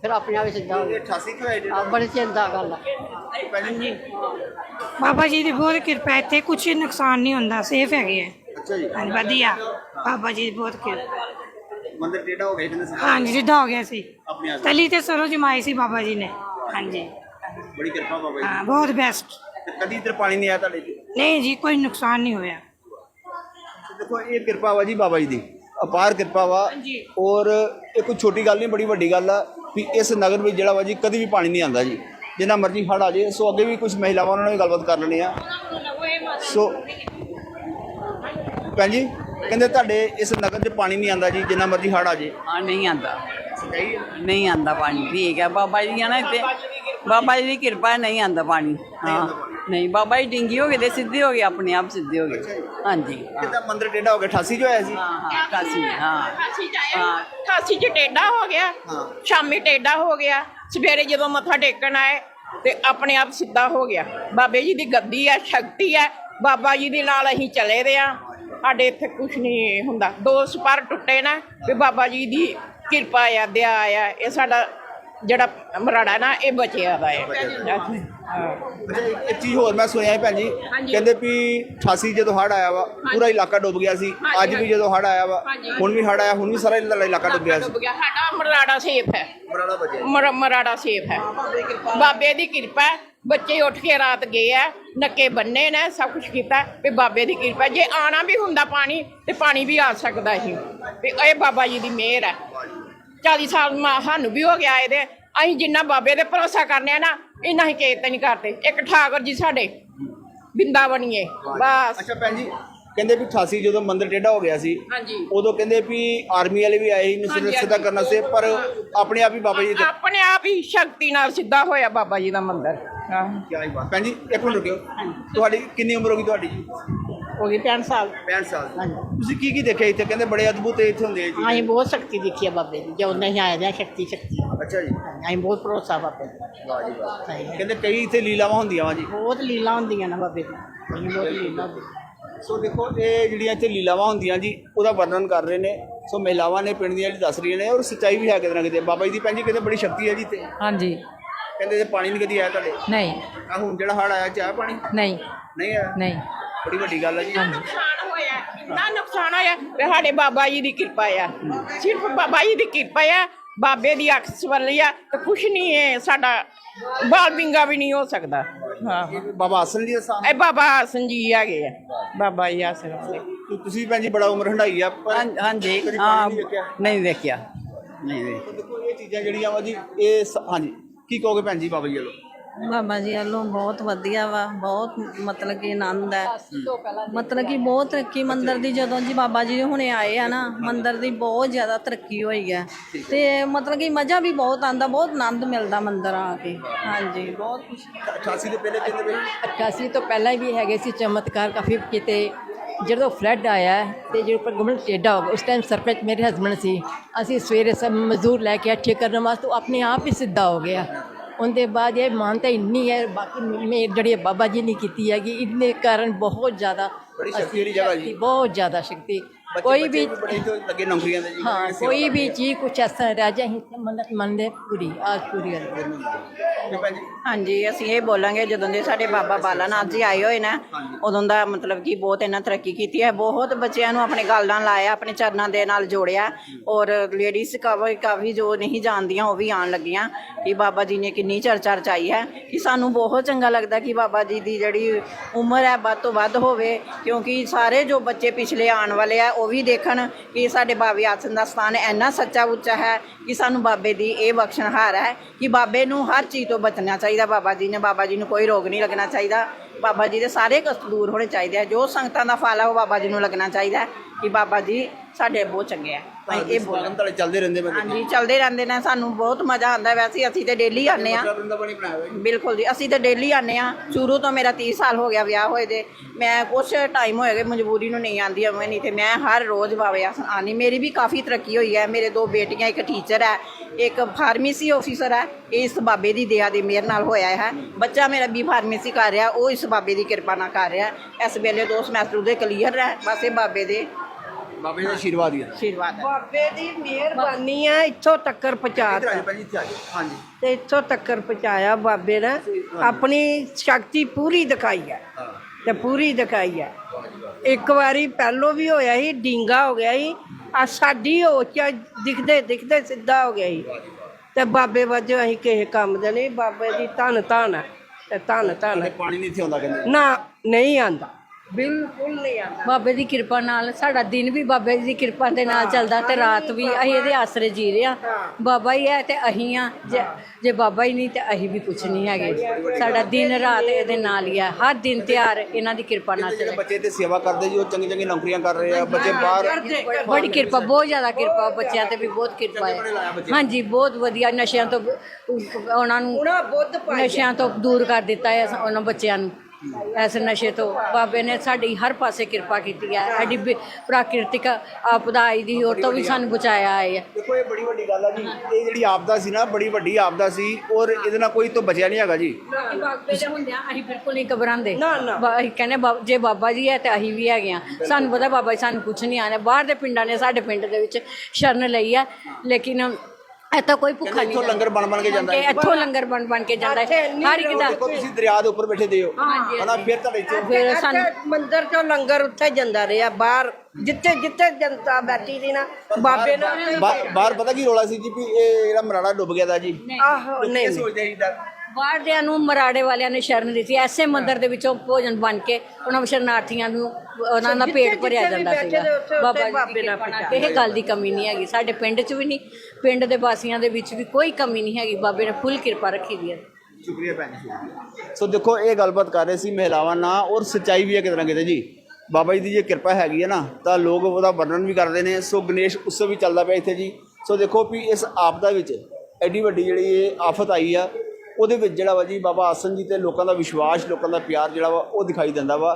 ਫਿਰ ਆਪਣੇ ਆਪ ਹੀ ਸਿੱਧਾ ਹੋ ਗਿਆ।
88 ਕਿਉਂ ਆਏ
ਆ ਬੜੀ ਚਿੰਤਾ ਗੱਲ ਆ।
ਜੀ
ਬਾਬਾ ਜੀ ਦੀ ਬਹੁਤ ਕਿਰਪਾ ਹੈ, ਇੱਥੇ ਕੁਝ ਨੁਕਸਾਨ ਨਹੀਂ ਹੁੰਦਾ ਸੇਫ ਹੈਗੇ ਆ।
ਅੱਛਾ ਜੀ
ਹਾਂਜੀ ਵਧੀਆ। ਬਾਬਾ ਜੀ ਬਹੁਤ ਕਿਰਪਾ।
ਮੰਦਰ ਟੇਡਾ ਹੋ ਗਿਆ ਇਹਨੇ
ਹਾਂਜੀ ਸਿੱਧਾ ਹੋ ਗਿਆ ਸੀ।
ਆਪਣੇ
ਤਲੀ ਤੇ ਸਰੋਂ ਜਮਾਈ ਸੀ ਬਾਬਾ ਜੀ ਨੇ। ਹਾਂਜੀ।
ਬੜੀ ਕਿਰਪਾ ਬਾਬਾ ਜੀ
ਹਾਂ ਬਹੁਤ ਬੈਸਟ
ਤੇ ਕਦੀ ਇੱਧਰ ਪਾਣੀ ਨਹੀਂ ਆਇਆ ਤੁਹਾਡੇ ਤੇ
ਨਹੀਂ ਜੀ ਕੋਈ ਨੁਕਸਾਨ ਨਹੀਂ ਹੋਇਆ।
ਦੇਖੋ ਇਹ ਕਿਰਪਾ ਵਾ ਜੀ ਬਾਬਾ ਜੀ ਦੀ। ਅਪਾਰ ਕਿਰਪਾ ਵਾ। ਔਰ ਇਹ ਕੋਈ ਛੋਟੀ ਗੱਲ ਨਹੀਂ ਬੜੀ ਵੱਡੀ ਗੱਲ ਆ ਵੀ ਇਸ ਨਗਰ ਵਿੱਚ ਜਿਹੜਾ ਵਾ ਜੀ ਕਦੀ ਵੀ ਪਾਣੀ ਨਹੀਂ ਆਉਂਦਾ ਜੀ। ਜਿੰਨਾ ਮਰਜ਼ੀ ਹੜ ਆ ਜੇ ਸੋ ਅੱਗੇ ਵੀ ਕੁਝ ਮਹਿਲਾਵਾਂ ਨਾਲ ਵੀ ਗੱਲਬਾਤ ਕਰ ਲੈਣੇ ਆ। ਸੋ ਭੈਣ ਜੀ ਕਹਿੰਦੇ ਤੁਹਾਡੇ ਇਸ ਨਗਰ 'ਚ ਪਾਣੀ ਨਹੀਂ ਆਉਂਦਾ ਜੀ ਜਿੰਨਾ ਮਰਜ਼ੀ ਹੜ ਆ ਜੇ।
ਹਾਂ ਨਹੀਂ ਆਂਦਾ ਨਹੀਂ ਆਂਦਾ ਪਾਣੀ ਠੀਕ ਹੈ। ਬਾਬਾ ਜੀ ਆ ਨਾ ਇੱਥੇ ਬਾਬਾ ਜੀ ਦੀ ਕਿਰਪਾ ਹੈ, ਨਹੀਂ ਆਂਦਾ ਪਾਣੀ। ਹਾਂ ਨਹੀਂ ਬਾਬਾ ਜੀ ਡਿੰਗੀ ਹੋ ਗਏ ਤੇ ਸਿੱਧੇ ਹੋ ਗਏ ਆਪਣੇ ਆਪ ਸਿੱਧੇ ਹੋ ਗਏ। ਹਾਂਜੀ
ਕਿੰਦਾ ਮੰਦਰ ਟੇਡਾ ਹੋ ਗਿਆ 88 ਜੋ ਆਇਆ ਸੀ?
ਹਾਂ ਹਾਂ ਕਾਸੀ ਹਾਂ।
ਖਾਸੀ ਜਾਇਆ ਖਾਸੀ ਚ ਟੇਡਾ ਹੋ ਗਿਆ?
ਹਾਂ।
ਸ਼ਾਮੀ ਟੇਡਾ ਹੋ ਗਿਆ। ਸਵੇਰੇ ਜਦੋਂ ਮੱਥਾ ਟੇਕਣ ਆਏ ਤੇ ਆਪਣੇ ਆਪ ਸਿੱਧਾ ਹੋ ਗਿਆ। ਬਾਬੇ ਜੀ ਦੀ ਗੱਦੀ ਹੈ ਸ਼ਕਤੀ ਹੈ। ਬਾਬਾ ਜੀ ਦੇ ਨਾਲ ਅਸੀਂ ਚਲੇ ਦੇ ਆ ਸਾਡੇ ਇੱਥੇ ਕੁਝ ਨਹੀਂ ਹੁੰਦਾ। ਦੋ ਸਪਰ ਟੁੱਟੇ ਨਾ ਵੀ ਬਾਬਾ ਜੀ ਦੀ ਕਿਰਪਾ ਆ, ਦਇਆ ਆ, ਇਹ ਸਾਡਾ ਜਿਹੜਾ ਮਰਾੜਾ ਨਾ ਇਹ ਬਚਿਆ ਦਾ ਹੈ ਹਾਂ।
ਅੱਛਾ ਇੱਕ ਇੱਕ ਚੀਜ਼ ਹੋਰ ਮੈਂ ਸੁਣਿਆ ਹੈ ਭੈਣ ਜੀ। ਕਹਿੰਦੇ ਵੀ 88 ਜਦੋਂ ਹੜ ਆਇਆ ਵਾ ਪੂਰਾ ਇਲਾਕਾ ਡੁੱਬ ਗਿਆ ਸੀ। ਅੱਜ ਵੀ ਜਦੋਂ ਹੜ ਆਇਆ ਵਾ ਹੁਣ ਵੀ ਹੜ ਆਇਆ ਹੁਣ ਵੀ ਸਾਰਾ ਇਲਾਕਾ ਡੁੱਬ ਗਿਆ ਸੀ।
ਡੁੱਬ ਗਿਆ। ਸਾਡਾ ਮਰਾੜਾ ਸੇਫ ਹੈ।
ਬਰਾੜਾ ਬਚਿਆ।
ਮਰ ਮਰਾੜਾ ਸੇਫ ਹੈ। ਬਾਬੇ ਦੀ ਕਿਰਪਾ। ਹੈ। ਬੱਚੇ ਉੱਠ ਕੇ ਰਾਤ ਗਏ ਆ ਨੱਕੇ ਬੰਨੇ ਨੇ ਸਭ ਕੁਝ ਕੀਤਾ ਵੀ ਬਾਬੇ ਦੀ ਕਿਰਪਾ ਜੇ ਆਣਾ ਵੀ ਹੁੰਦਾ ਪਾਣੀ ਤੇ ਪਾਣੀ ਵੀ ਆ ਸਕਦਾ ਸੀ। ਵੀ ਇਹ ਬਾਬਾ ਜੀ ਦੀ ਮਿਹਰ ਹੈ। 40 ਸਾਲ ਮਾ ਸਾਨੂੰ ਵੀ ਹੋ ਗਿਆ ਇਹਦੇ। ਅਸੀਂ ਜਿੰਨਾ ਬਾਬੇ ਦੇ ਭਰੋਸਾ ਕਰਨੇ ਆ ਨਾ ਇੰਨਾ ਹੀ ਕੇਤ ਨਹੀਂ ਕਰਦੇ। ਇੱਕ ਠਾਕੁਰ ਜੀ ਸਾਡੇ ਬਿੰਦਾਵਣੀਏ ਬਸ।
ਅੱਛਾ ਭੈਣ ਜੀ ਕਹਿੰਦੇ ਵੀ 88 ਜਦੋਂ ਮੰਦਰ ਟੇਢਾ ਹੋ ਗਿਆ ਸੀ
ਹਾਂਜੀ।
ਉਦੋਂ ਕਹਿੰਦੇ ਵੀ ਆਰਮੀ ਵਾਲੇ ਵੀ ਆਏ ਸੀ
ਹਾਂਜੀ,
ਸਿੱਧਾ ਕਰਨਾ ਸੀ ਪਰ ਆਪਣੇ ਆਪ ਹੀ ਬਾਬਾ ਜੀ ਦੇ
ਆਪਣੇ ਆਪ ਹੀ ਸ਼ਕਤੀ ਨਾਲ ਸਿੱਧਾ ਹੋਇਆ ਬਾਬਾ ਜੀ ਦਾ ਮੰਦਿਰ। ਹਾਂ।
ਕੀ ਬਾਤ। ਭੈਣ ਜੀ ਇੱਕ ਮਿੰਟ ਰੁਕਿਓ। ਤੁਹਾਡੀ ਕਿੰਨੀ ਉਮਰ ਹੋ ਗਈ ਤੁਹਾਡੀ? ਜੀ
ਹੋ ਗਈ 65 ਸਾਲ।
65 ਸਾਲ ਤੁਸੀਂ ਕੀ ਕੀ ਦੇਖਿਆ ਇੱਥੇ? ਕਹਿੰਦੇ ਬੜੇ ਅਦਭੁਤ ਇੱਥੇ ਹੁੰਦੇ ਆ ਜੀ।
ਅਸੀਂ ਬਹੁਤ ਸ਼ਕਤੀ ਦੇਖੀ ਹੈ ਬਾਬੇ ਦੀ ਜੋ ਨਹੀਂ ਆਇਆ ਜਾਂ ਸ਼ਕਤੀ ਸ਼ਕਤੀ।
ਅੱਛਾ ਜੀ।
ਅਸੀਂ ਬਹੁਤ ਭਰੋਸਾ ਬਾਬੇ ਤੇ।
ਵਾਹ ਜੀ ਵਾਹ।
ਸਹੀ ਹੈ।
ਕਹਿੰਦੇ ਕਈ ਇੱਥੇ ਲੀਲਾਵਾਂ ਹੁੰਦੀਆਂ ਵਾ ਜੀ।
ਬਹੁਤ ਲੀਲਾ ਹੁੰਦੀਆਂ ਨੇ ਬਾਬੇ ਦੀ ਅਸੀਂ ਬਹੁਤ ਲੀਲਾ
ਸੋ ਦੇਖੋ ਇਹ ਜਿਹੜੀਆਂ ਇੱਥੇ ਲੀਲਾਵਾਂ ਹੁੰਦੀਆਂ ਜੀ ਉਹਦਾ ਵਰਣਨ ਕਰ ਰਹੇ ਨੇ। ਸੋ ਮਹਿਲਾਵਾਂ ਨੇ ਪਿੰਡ ਦੀਆਂ ਜਿਹੜੀ ਦੱਸ ਰਹੀਆਂ ਨੇ ਔਰ ਸੱਚਾਈ ਵੀ ਹੈ ਕਿਤੇ ਨਾ ਕਿਤੇ। ਬਾਬਾ ਜੀ ਦੀ ਭੈਣ ਜੀ ਕਹਿੰਦੇ ਬੜੀ ਸ਼ਕਤੀ ਹੈ ਜੀ ਤੇ
ਹਾਂਜੀ।
ਕਹਿੰਦੇ ਜੇ ਪਾਣੀ ਨਹੀਂ ਕਦੀ ਆਇਆ ਤੁਹਾਡੇ?
ਨਹੀਂ।
ਆ ਹੁਣ ਜਿਹੜਾ ਹੜ ਆਇਆ ਚਾਹ ਪਾਣੀ?
ਨਹੀਂ।
ਨਹੀਂ ਆਇਆ?
ਨਹੀਂ।
ਬੜੀ ਵੱਡੀ ਗੱਲ ਹੈ ਜੀ।
ਨੁਕਸਾਨ ਹੋਇਆ ਇੰਨਾ ਨੁਕਸਾਨ ਹੋਇਆ ਵੀ ਸਾਡੇ ਬਾਬਾ ਜੀ ਦੀ ਕਿਰਪਾ ਆ। ਸਿਰਫ ਬਾਬਾ ਜੀ ਦੀ ਕਿਰਪਾ ਆ ਬਾਬੇ ਦੀ ਅੱਖ ਸਵਰਲੀ ਆ ਤੇ ਕੁਛ ਨਹੀਂ ਹੈ ਸਾਡਾ ਬਾਲ ਬਿੰਗਾ ਵੀ ਨਹੀਂ ਹੋ ਸਕਦਾ। ਹਾਂ।
ਇਹ ਬਾਬਾ ਆਸਨ ਜੀ ਦਾ ਸਾਹਮਣੇ
ਇਹ ਬਾਬਾ ਹਾਸਨ ਜੀ ਹੈਗੇ ਆ ਬਾਬਾ ਜੀ ਹਾਸਨ ਵਾਲੇ।
ਤੁਸੀਂ ਭੈਣ ਜੀ ਬੜਾ ਉਮਰ ਹੰਡਾਈ ਆ ਪਰ
ਹਾਂ- ਹਾਂਜੀ।
ਕਦੀ
ਹਾਂ
ਪਾਣੀ ਨਹੀਂ ਵੇਖਿਆ।
ਨਹੀਂ ਵੇਖਿਆ। ਨਹੀਂ ਵੇਖਿਆ।
ਸੋ ਦੇਖੋ ਇਹ ਚੀਜ਼ਾਂ ਜਿਹੜੀਆਂ ਵਾ ਜੀ ਇਹ ਸ- ਹਾਂਜੀ। ਕੀ ਕਹੋਗੇ ਭੈਣ ਜੀ ਬਾਬਾ ਜੀ ਵੱਲੋਂ?
ਬਾਬਾ ਜੀ ਵੱਲੋਂ ਬਹੁਤ ਵਧੀਆ ਵਾ ਬਹੁਤ ਮਤਲਬ ਕਿ ਆਨੰਦ ਹੈ। ਮਤਲਬ ਕਿ ਬਹੁਤ ਤਰੱਕੀ ਮੰਦਿਰ ਦੀ ਜਦੋਂ ਜੀ ਬਾਬਾ ਜੀ ਹੁਣੇ ਆਏ ਆ ਨਾ ਮੰਦਿਰ ਦੀ ਬਹੁਤ ਜ਼ਿਆਦਾ ਤਰੱਕੀ ਹੋਈ ਹੈ। ਤੇ ਮਤਲਬ ਕਿ ਮਜ਼ਾ ਵੀ ਬਹੁਤ ਆਂਦਾ ਬਹੁਤ ਆਨੰਦ ਮਿਲਦਾ ਮੰਦਿਰ ਆ ਕੇ। ਹਾਂਜੀ। ਬਹੁਤ ਕੁਛ
88 ਦੇ ਪਹਿਲੇ ਕਹਿੰਦੇ ਬਈ
88 ਤੋਂ ਪਹਿਲਾਂ ਵੀ ਹੈਗੇ ਸੀ ਚਮਤਕਾਰ ਕਾਫੀ ਕਿਤੇ ਜਦੋਂ ਫਲੱਡ ਆਇਆ ਤੇ ਜਿਹੜੇ ਉੱਪਰ ਗੁੰਮਣ ਟੇਡਾ ਹੋ ਗਿਆ ਉਸ ਟਾਈਮ ਸਰਪੰਚ ਮੇਰੇ ਹਸਬੰਡ ਸੀ। ਅਸੀਂ ਸਵੇਰੇ ਸਭ ਮਜ਼ਦੂਰ ਲੈ ਕੇ ਅੱਠੇ ਕਰਨ ਵਾਸਤੇ ਆਪਣੇ ਆਪ ਹੀ ਸਿੱਧਾ ਹੋ ਗਿਆ। ਉਹਦੇ ਬਾਅਦ ਇਹ ਮਾਨਤਾ ਇੰਨੀ ਹੈ ਬਾਕੀ ਮੇ ਜਿਹੜੀ ਬਾਬਾ ਜੀ ਨੇ ਕੀਤੀ ਹੈਗੀ ਇਹਨੇ ਕਾਰਨ ਬਹੁਤ ਜ਼ਿਆਦਾ
ਬੜੀ ਸ਼ਕਤੀ ਵਾਲੀ ਜਗ੍ਹਾ ਜੀ।
ਬਹੁਤ ਜ਼ਿਆਦਾ ਸ਼ਕਤੀ ਕੋਈ ਵੀ
ਨੌਕਰੀਆਂ ਦੇ ਜੀ
ਹਾਂ ਕੋਈ ਵੀ ਚੀਜ਼ ਕੁਛ ਐਸਾ ਰਾਜਾ ਹੀ ਮੰਨਤ ਮੰਨਦੇ ਪੂਰੀ ਆਜ ਪੂਰੀ।
ਹਾਂਜੀ ਅਸੀਂ ਇਹ ਬੋਲਾਂਗੇ ਜਦੋਂ ਦੇ ਸਾਡੇ ਬਾਬਾ ਬਾਲਾ ਨਾਥ ਜੀ ਆਏ ਹੋਏ ਨਾ ਉਦੋਂ ਦਾ ਮਤਲਬ ਕਿ ਬਹੁਤ ਇਹਨਾਂ ਤਰੱਕੀ ਕੀਤੀ ਹੈ ਬਹੁਤ ਬੱਚਿਆਂ ਨੂੰ ਆਪਣੇ ਗਲ ਨਾਲ ਲਾਇਆ ਆਪਣੇ ਚਰਨਾਂ ਦੇ ਨਾਲ ਜੋੜਿਆ ਔਰ ਲੇਡੀਜ਼ ਕਾਫੀ ਕਾਫੀ ਜੋ ਨਹੀਂ ਜਾਣਦੀਆਂ ਉਹ ਵੀ ਆਉਣ ਲੱਗੀਆਂ ਕਿ ਬਾਬਾ ਜੀ ਨੇ ਕਿੰਨੀ ਚਰਚਾ ਰਚਾਈ ਹੈ ਕਿ ਸਾਨੂੰ ਬਹੁਤ ਚੰਗਾ ਲੱਗਦਾ ਕਿ ਬਾਬਾ ਜੀ ਦੀ ਜਿਹੜੀ ਉਮਰ ਹੈ ਵੱਧ ਤੋਂ ਵੱਧ ਹੋਵੇ ਕਿਉਂਕਿ ਸਾਰੇ ਜੋ ਬੱਚੇ ਪਿਛਲੇ ਆਉਣ ਵਾਲੇ ਆ ਉਹ ਵੀ ਦੇਖਣ ਕਿ ਸਾਡੇ ਬਾਬੇ ਆਸਨ ਦਾ ਸਥਾਨ ਇੰਨਾ ਸੱਚਾ ਉੱਚਾ ਹੈ ਕਿ ਸਾਨੂੰ ਬਾਬੇ ਦੀ ਇਹ ਬਖਸ਼ਣਹਾਰ ਹੈ ਕਿ ਬਾਬੇ ਨੂੰ ਹਰ ਚੀਜ਼ ਤੋਂ ਬਚਣਾ ਚਾਹੀਦਾ ਬਾਬਾ ਜੀ ਨੇ, ਬਾਬਾ ਜੀ ਨੂੰ ਕੋਈ ਰੋਗ ਨਹੀਂ ਲੱਗਣਾ ਚਾਹੀਦਾ। ਬਾਬਾ ਜੀ ਦੇ ਸਾਰੇ ਕਸ਼ਟ ਦੂਰ ਹੋਣੇ ਚਾਹੀਦੇ ਆ। ਜੋ ਸੰਗਤਾਂ ਦਾ ਫਲ ਹੈ ਉਹ ਬਾਬਾ ਜੀ ਨੂੰ ਲੱਗਣਾ ਚਾਹੀਦਾ ਕਿ ਬਾਬਾ ਜੀ ਸਾਡੇ ਬਹੁਤ ਚੰਗੇ ਆ। ਅਸੀਂ ਇਹ ਬੋਲ।
ਸਮਾਗਮ ਤੁਹਾਡੇ ਚੱਲਦੇ ਰਹਿੰਦੇ ਮੈਂ
ਹਾਂਜੀ ਚੱਲਦੇ ਰਹਿੰਦੇ ਨੇ ਸਾਨੂੰ ਬਹੁਤ ਮਜ਼ਾ ਆਉਂਦਾ ਵੈਸੇ ਅਸੀਂ ਤੇ ਡੇਲੀ ਆਉਂਦੇ ਆ
ਬਣਾਇਆ ਹੋਇਆ
ਬਿਲਕੁਲ ਜੀ ਅਸੀਂ ਤਾਂ ਡੇਲੀ ਆਨੇ ਆ ਸ਼ੁਰੂ ਤੋਂ ਮੇਰਾ 30 ਸਾਲ ਹੋ ਗਿਆ ਵਿਆਹ ਹੋਏ ਦੇ। ਮੈਂ ਕੁਛ ਟਾਈਮ ਹੋਇਆ ਕਿ ਮਜਬੂਰੀ ਨੂੰ ਨਹੀਂ ਆਂਦੀ ਮੈਂ ਨਹੀਂ ਤੇ ਮੈਂ ਹਰ ਰੋਜ਼ ਬਾਵੇ ਆਨੀ ਮੇਰੀ ਵੀ ਕਾਫੀ ਤਰੱਕੀ ਹੋਈ ਹੈ। ਮੇਰੇ ਦੋ ਬੇਟੀਆਂ ਇੱਕ ਟੀਚਰ ਹੈ ਇੱਕ ਫਾਰਮੇਸੀ ਆਫੀਸਰ ਹੈ। ਇਸ ਬਾਬੇ ਦੀ ਦਇਆ ਦੇ ਮੇਰ ਨਾਲ ਹੋਇਆ ਹੈ। ਬੱਚਾ ਮੇਰਾ ਵੀ ਫਾਰਮੇਸੀ ਕਰ ਰਿਹਾ ਉਹ ਇਸ ਬਾਬੇ ਦੀ ਕਿਰਪਾ ਨਾਲ ਕਰ ਰਿਹਾ। ਇਸ ਵੇਲੇ ਦੋ ਸਮੈਸਟਰ ਉਹਦੇ ਕਲੀਅਰ ਹੈ। ਬਸ ਇਹ ਬਾਬੇ ਦੇ
ਬਾਬਾ ਦਾ ਆਸ਼ੀਰਵਾਦ ਹੀ ਹੈ।
ਆਸ਼ੀਰਵਾਦ ਹੈ।
ਬਾਬੇ ਦੀ ਮਿਹਰਬਾਨੀ ਹੈ ਇੱਥੋਂ ਤੱਕਰ ਪਹੁੰਚਾਤਾ
ਇੱਥੇ ਆ ਜਾਓ। ਹਾਂਜੀ।
ਤੇ ਇੱਥੋਂ ਤੱਕਰ ਪਹੁੰਚਾਇਆ ਬਾਬੇ ਨੇ। ਆਪਣੀ ਸ਼ਕਤੀ ਪੂਰੀ ਦਿਖਾਈ ਹੈ। ਤੇ ਪੂਰੀ ਦਿਖਾਈ ਹੈ। ਇੱਕ ਵਾਰੀ ਪਹਿਲੋਂ ਵੀ ਹੋਇਆ ਸੀ ਡੀਂਗਾ ਹੋ ਗਿਆ ਸੀ। ਆ ਸਾਡੀ ਹੋ ਚ ਦਿਖਦੇ ਦਿਖਦੇ ਸਿੱਧਾ ਹੋ ਗਿਆ ਸੀ। ਤੇ ਬਾਬੇ ਵਜੋਂ ਅਸੀਂ ਕਿਸੇ ਕੰਮ ਦੇ ਨਹੀਂ ਬਾਬੇ ਦੀ ਧੰਨ ਧੰਨ ਹੈ। ਤੇ ਧੰਨ ਧੰਨ
ਪਾਣੀ ਨਹੀਂ ਇੱਥੇ ਆਉਂਦਾ ਕਹਿੰਦੇ।
ਨਾ ਨਹੀਂ ਆਂਦਾ ਬਿਲਕੁਲ ਨਹੀਂ ਆਂਦਾ
ਬਾਬੇ ਦੀ ਕਿਰਪਾ ਨਾਲ ਸਾਡਾ ਦਿਨ ਵੀ ਬਾਬੇ ਦੀ ਕਿਰਪਾ ਦੇ ਨਾਲ ਚੱਲਦਾ ਤੇ ਰਾਤ ਵੀ ਅਸੀਂ ਇਹਦੇ ਆਸਰੇ ਜੀ ਰਹੇ ਆ ਬਾਬਾ ਹੀ ਹੈ ਤੇ ਅਸੀਂ ਆ ਜੇ- ਜੇ ਬਾਬਾ ਹੀ ਨਹੀਂ ਤੇ ਅਸੀਂ ਵੀ ਕੁਝ ਨਹੀਂ ਹੈਗੇ। ਸਾਡਾ ਦਿਨ ਰਾਤ ਇਹਦੇ ਨਾਲ ਹੀ ਆ ਹਰ ਦਿਨ ਤਿਉਹਾਰ ਇਹਨਾਂ ਦੀ ਕਿਰਪਾ ਨਾਲ
ਜਿਹੜੇ
ਚੱਲੇ।
ਬੱਚੇ ਤੇ ਸੇਵਾ ਕਰਦੇ ਜੀ ਉਹ ਚੰਗੀ ਚੰਗੀ ਨੌਕਰੀਆਂ ਕਰ ਰਹੇ ਆ ਬੱਚੇ ਬਾਹਰ
ਬੜੀ ਕਿਰਪਾ ਬਹੁਤ ਜ਼ਿਆਦਾ ਕਿਰਪਾ ਬੱਚਿਆਂ ਤੇ ਵੀ ਬਹੁਤ ਕਿਰਪਾ। ਹੈ। ਹਾਂਜੀ ਬਹੁਤ ਵਧੀਆ ਨਸ਼ਿਆਂ ਤੋਂ ਉਹਨਾਂ ਨੂੰ
ਉਹਨਾਂ ਬੁੱਧ ਪਾਈ
ਨਸ਼ਿਆਂ ਤੋਂ ਦੂਰ ਕਰ ਦਿੱਤਾ ਹੈ ਉਹਨਾਂ ਬੱਚਿਆਂ ਨੂੰ। ਇਸ ਨਸ਼ੇ ਤੋਂ। ਬਾਬੇ ਨੇ ਸਾਡੀ ਹਰ ਪਾਸੇ ਕਿਰਪਾ ਕੀਤੀ ਹੈ। ਸਾਡੀ ਬਿ- ਪ੍ਰਾਕਿਰਤਿਕ ਆਪਦਾ ਆਈ ਦੀ ਹੋਰ ਤੋਂ ਵੀ ਸਾਨੂੰ ਬਚਾਇਆ ਹੈ।
ਦੇਖੋ ਇਹ ਬੜੀ ਵੱਡੀ ਗੱਲ ਆ ਜੀ। ਇਹ ਜਿਹੜੀ ਆਪਦਾ ਸੀ ਨਾ ਬੜੀ ਵੱਡੀ ਆਪਦਾ ਸੀ ਔਰ ਇਹਦੇ ਨਾਲ ਕੋਈ ਤੋਂ ਬਚਿਆ ਨਹੀਂ ਹੈਗਾ ਜੀ।
ਬਾਬੇ ਦੇ ਹੁੰਦਿਆਂ ਅਸੀਂ ਬਿਲਕੁਲ ਨਹੀਂ ਘਬਰਾਉਂਦੇ।
ਨਾ, ਨਾ।
ਅਸੀਂ ਕਹਿੰਦੇ ਬਾ- ਜੇ ਬਾਬਾ ਜੀ ਹੈ ਤੇ ਅਸੀਂ ਵੀ ਹੈਗੇ ਆ ਸਾਨੂੰ ਪਤਾ ਬਾਬਾ ਜੀ ਸਾਨੂੰ ਕੁਝ ਨਹੀਂ ਆਣਾ ਬਾਹਰ ਦੇ ਪਿੰਡਾਂ ਨੇ ਸਾਡੇ ਪਿੰਡ ਦੇ ਵਿੱਚ ਸ਼ਰਨ ਲਈ ਹੈ ਲੇਕਿਨ ਇੱਥੇ ਕੋਈ ਭੁੱਖਾ ਨਹੀਂ
ਇੱਥੋਂ ਲੰਗਰ ਬਣ ਬਣ ਕੇ ਜਾਂਦਾ ਹੈ।
ਇੱਥੋਂ ਲੰਗਰ ਬਣ ਬਣ ਕੇ ਜਾਂਦਾ ਹੈ। ਹਰ ਇੱਕ ਦਾ
ਦੇਖੋ ਤੁਸੀਂ ਦਰਿਆ ਦੇ ਉੱਪਰ ਬੈਠੇ ਦੇ ਹੋ। ਹਨਾ ਫਿਰ ਤੁਹਾਡੇ ਇੱਥੇ
ਫਿਰ ਸਾਨੂੰ
ਇੱਥੇ ਮੰਦਿਰ ਚੋਂ ਲੰਗਰ ਉੱਥੇ ਜਾਂਦਾ ਰਿਹਾ ਬਾਹਰ ਜਿੱਥੇ ਜਿੱਥੇ ਜਨਤਾ ਬੈਠੀ ਸੀ ਨਾ ਬਾਬੇ ਨੇ
ਬਾਹਰ ਪਤਾ ਕੀ ਰੋਲਾ ਸੀ ਜੀ ਵੀ ਇਹ ਜਿਹੜਾ ਮਰਾੜਾ ਡੁੱਬ ਗਿਆ ਦਾ ਜੀ?
ਆਹੋ ਨਹੀਂ।
ਸੋਚਦੇ ਸੀ ਡਰ
ਬਾਹਰ ਦੇ ਨੂੰ ਮਰਾੜੇ ਵਾਲਿਆਂ ਨੇ ਸ਼ਰਨ ਦਿੱਤੀ। ਐਸੇ ਮੰਦਿਰ ਦੇ ਵਿੱਚੋਂ ਭੋਜਨ ਬਣ ਕੇ ਉਹਨਾਂ ਸ਼ਰਨਾਰਥੀਆਂ ਨੂੰ ਉਹਨਾਂ ਦਾ ਪੇਟ ਭਰਿਆ ਜਾਂਦਾ ਸੀਗਾ। ਬਾਬਾ ਜੀ ਦੀ ਕਿਰਪਾ ਕਿਸੇ ਗੱਲ ਦੀ ਕਮੀ ਨਹੀਂ ਹੈਗੀ। ਸਾਡੇ ਪਿੰਡ 'ਚ ਵੀ ਨਹੀਂ ਪਿੰਡ ਦੇ ਵਾਸੀਆਂ ਦੇ ਵਿੱਚ ਵੀ ਕੋਈ ਕਮੀ ਨਹੀਂ ਹੈਗੀ। ਬਾਬੇ ਨੇ ਫੁੱਲ ਕਿਰਪਾ ਰੱਖੀ ਦੀ ਹੈ।
ਸ਼ੁਕਰੀਆ ਭੈਣ ਜੀ। ਸੋ ਦੇਖੋ ਇਹ ਗੱਲਬਾਤ ਕਰ ਰਹੇ ਸੀ ਮਹਿਲਾਵਾਂ ਨਾਲ ਔਰ ਸੱਚਾਈ ਵੀ ਹੈ ਕਿਤੇ ਨਾ ਕਿਤੇ ਜੀ। ਬਾਬਾ ਜੀ ਦੀ ਜੇ ਕਿਰਪਾ ਹੈਗੀ ਹੈ ਨਾ ਤਾਂ ਲੋਕ ਉਹਦਾ ਵਰਣਨ ਵੀ ਕਰਦੇ ਨੇ। ਸੋ ਗਣੇਸ਼ ਉਤਸਵ ਵੀ ਚੱਲਦਾ ਪਿਆ ਇੱਥੇ ਜੀ। ਸੋ ਦੇਖੋ ਵੀ ਇਸ ਆਪਦਾ ਵਿੱਚ ਐਡੀ ਵੱਡੀ ਜਿਹੜੀ ਇਹ ਆਫਤ ਆਈ ਆ ਉਹਦੇ ਵਿੱਚ ਜਿਹੜਾ ਵਾ ਜੀ ਬਾਬਾ ਆਸਨ ਜੀ ਤੇ ਲੋਕਾਂ ਦਾ ਵਿਸ਼ਵਾਸ, ਲੋਕਾਂ ਦਾ ਪਿਆਰ ਜਿਹੜਾ ਵਾ ਉਹ ਦਿਖਾਈ ਦਿੰਦਾ ਵਾ।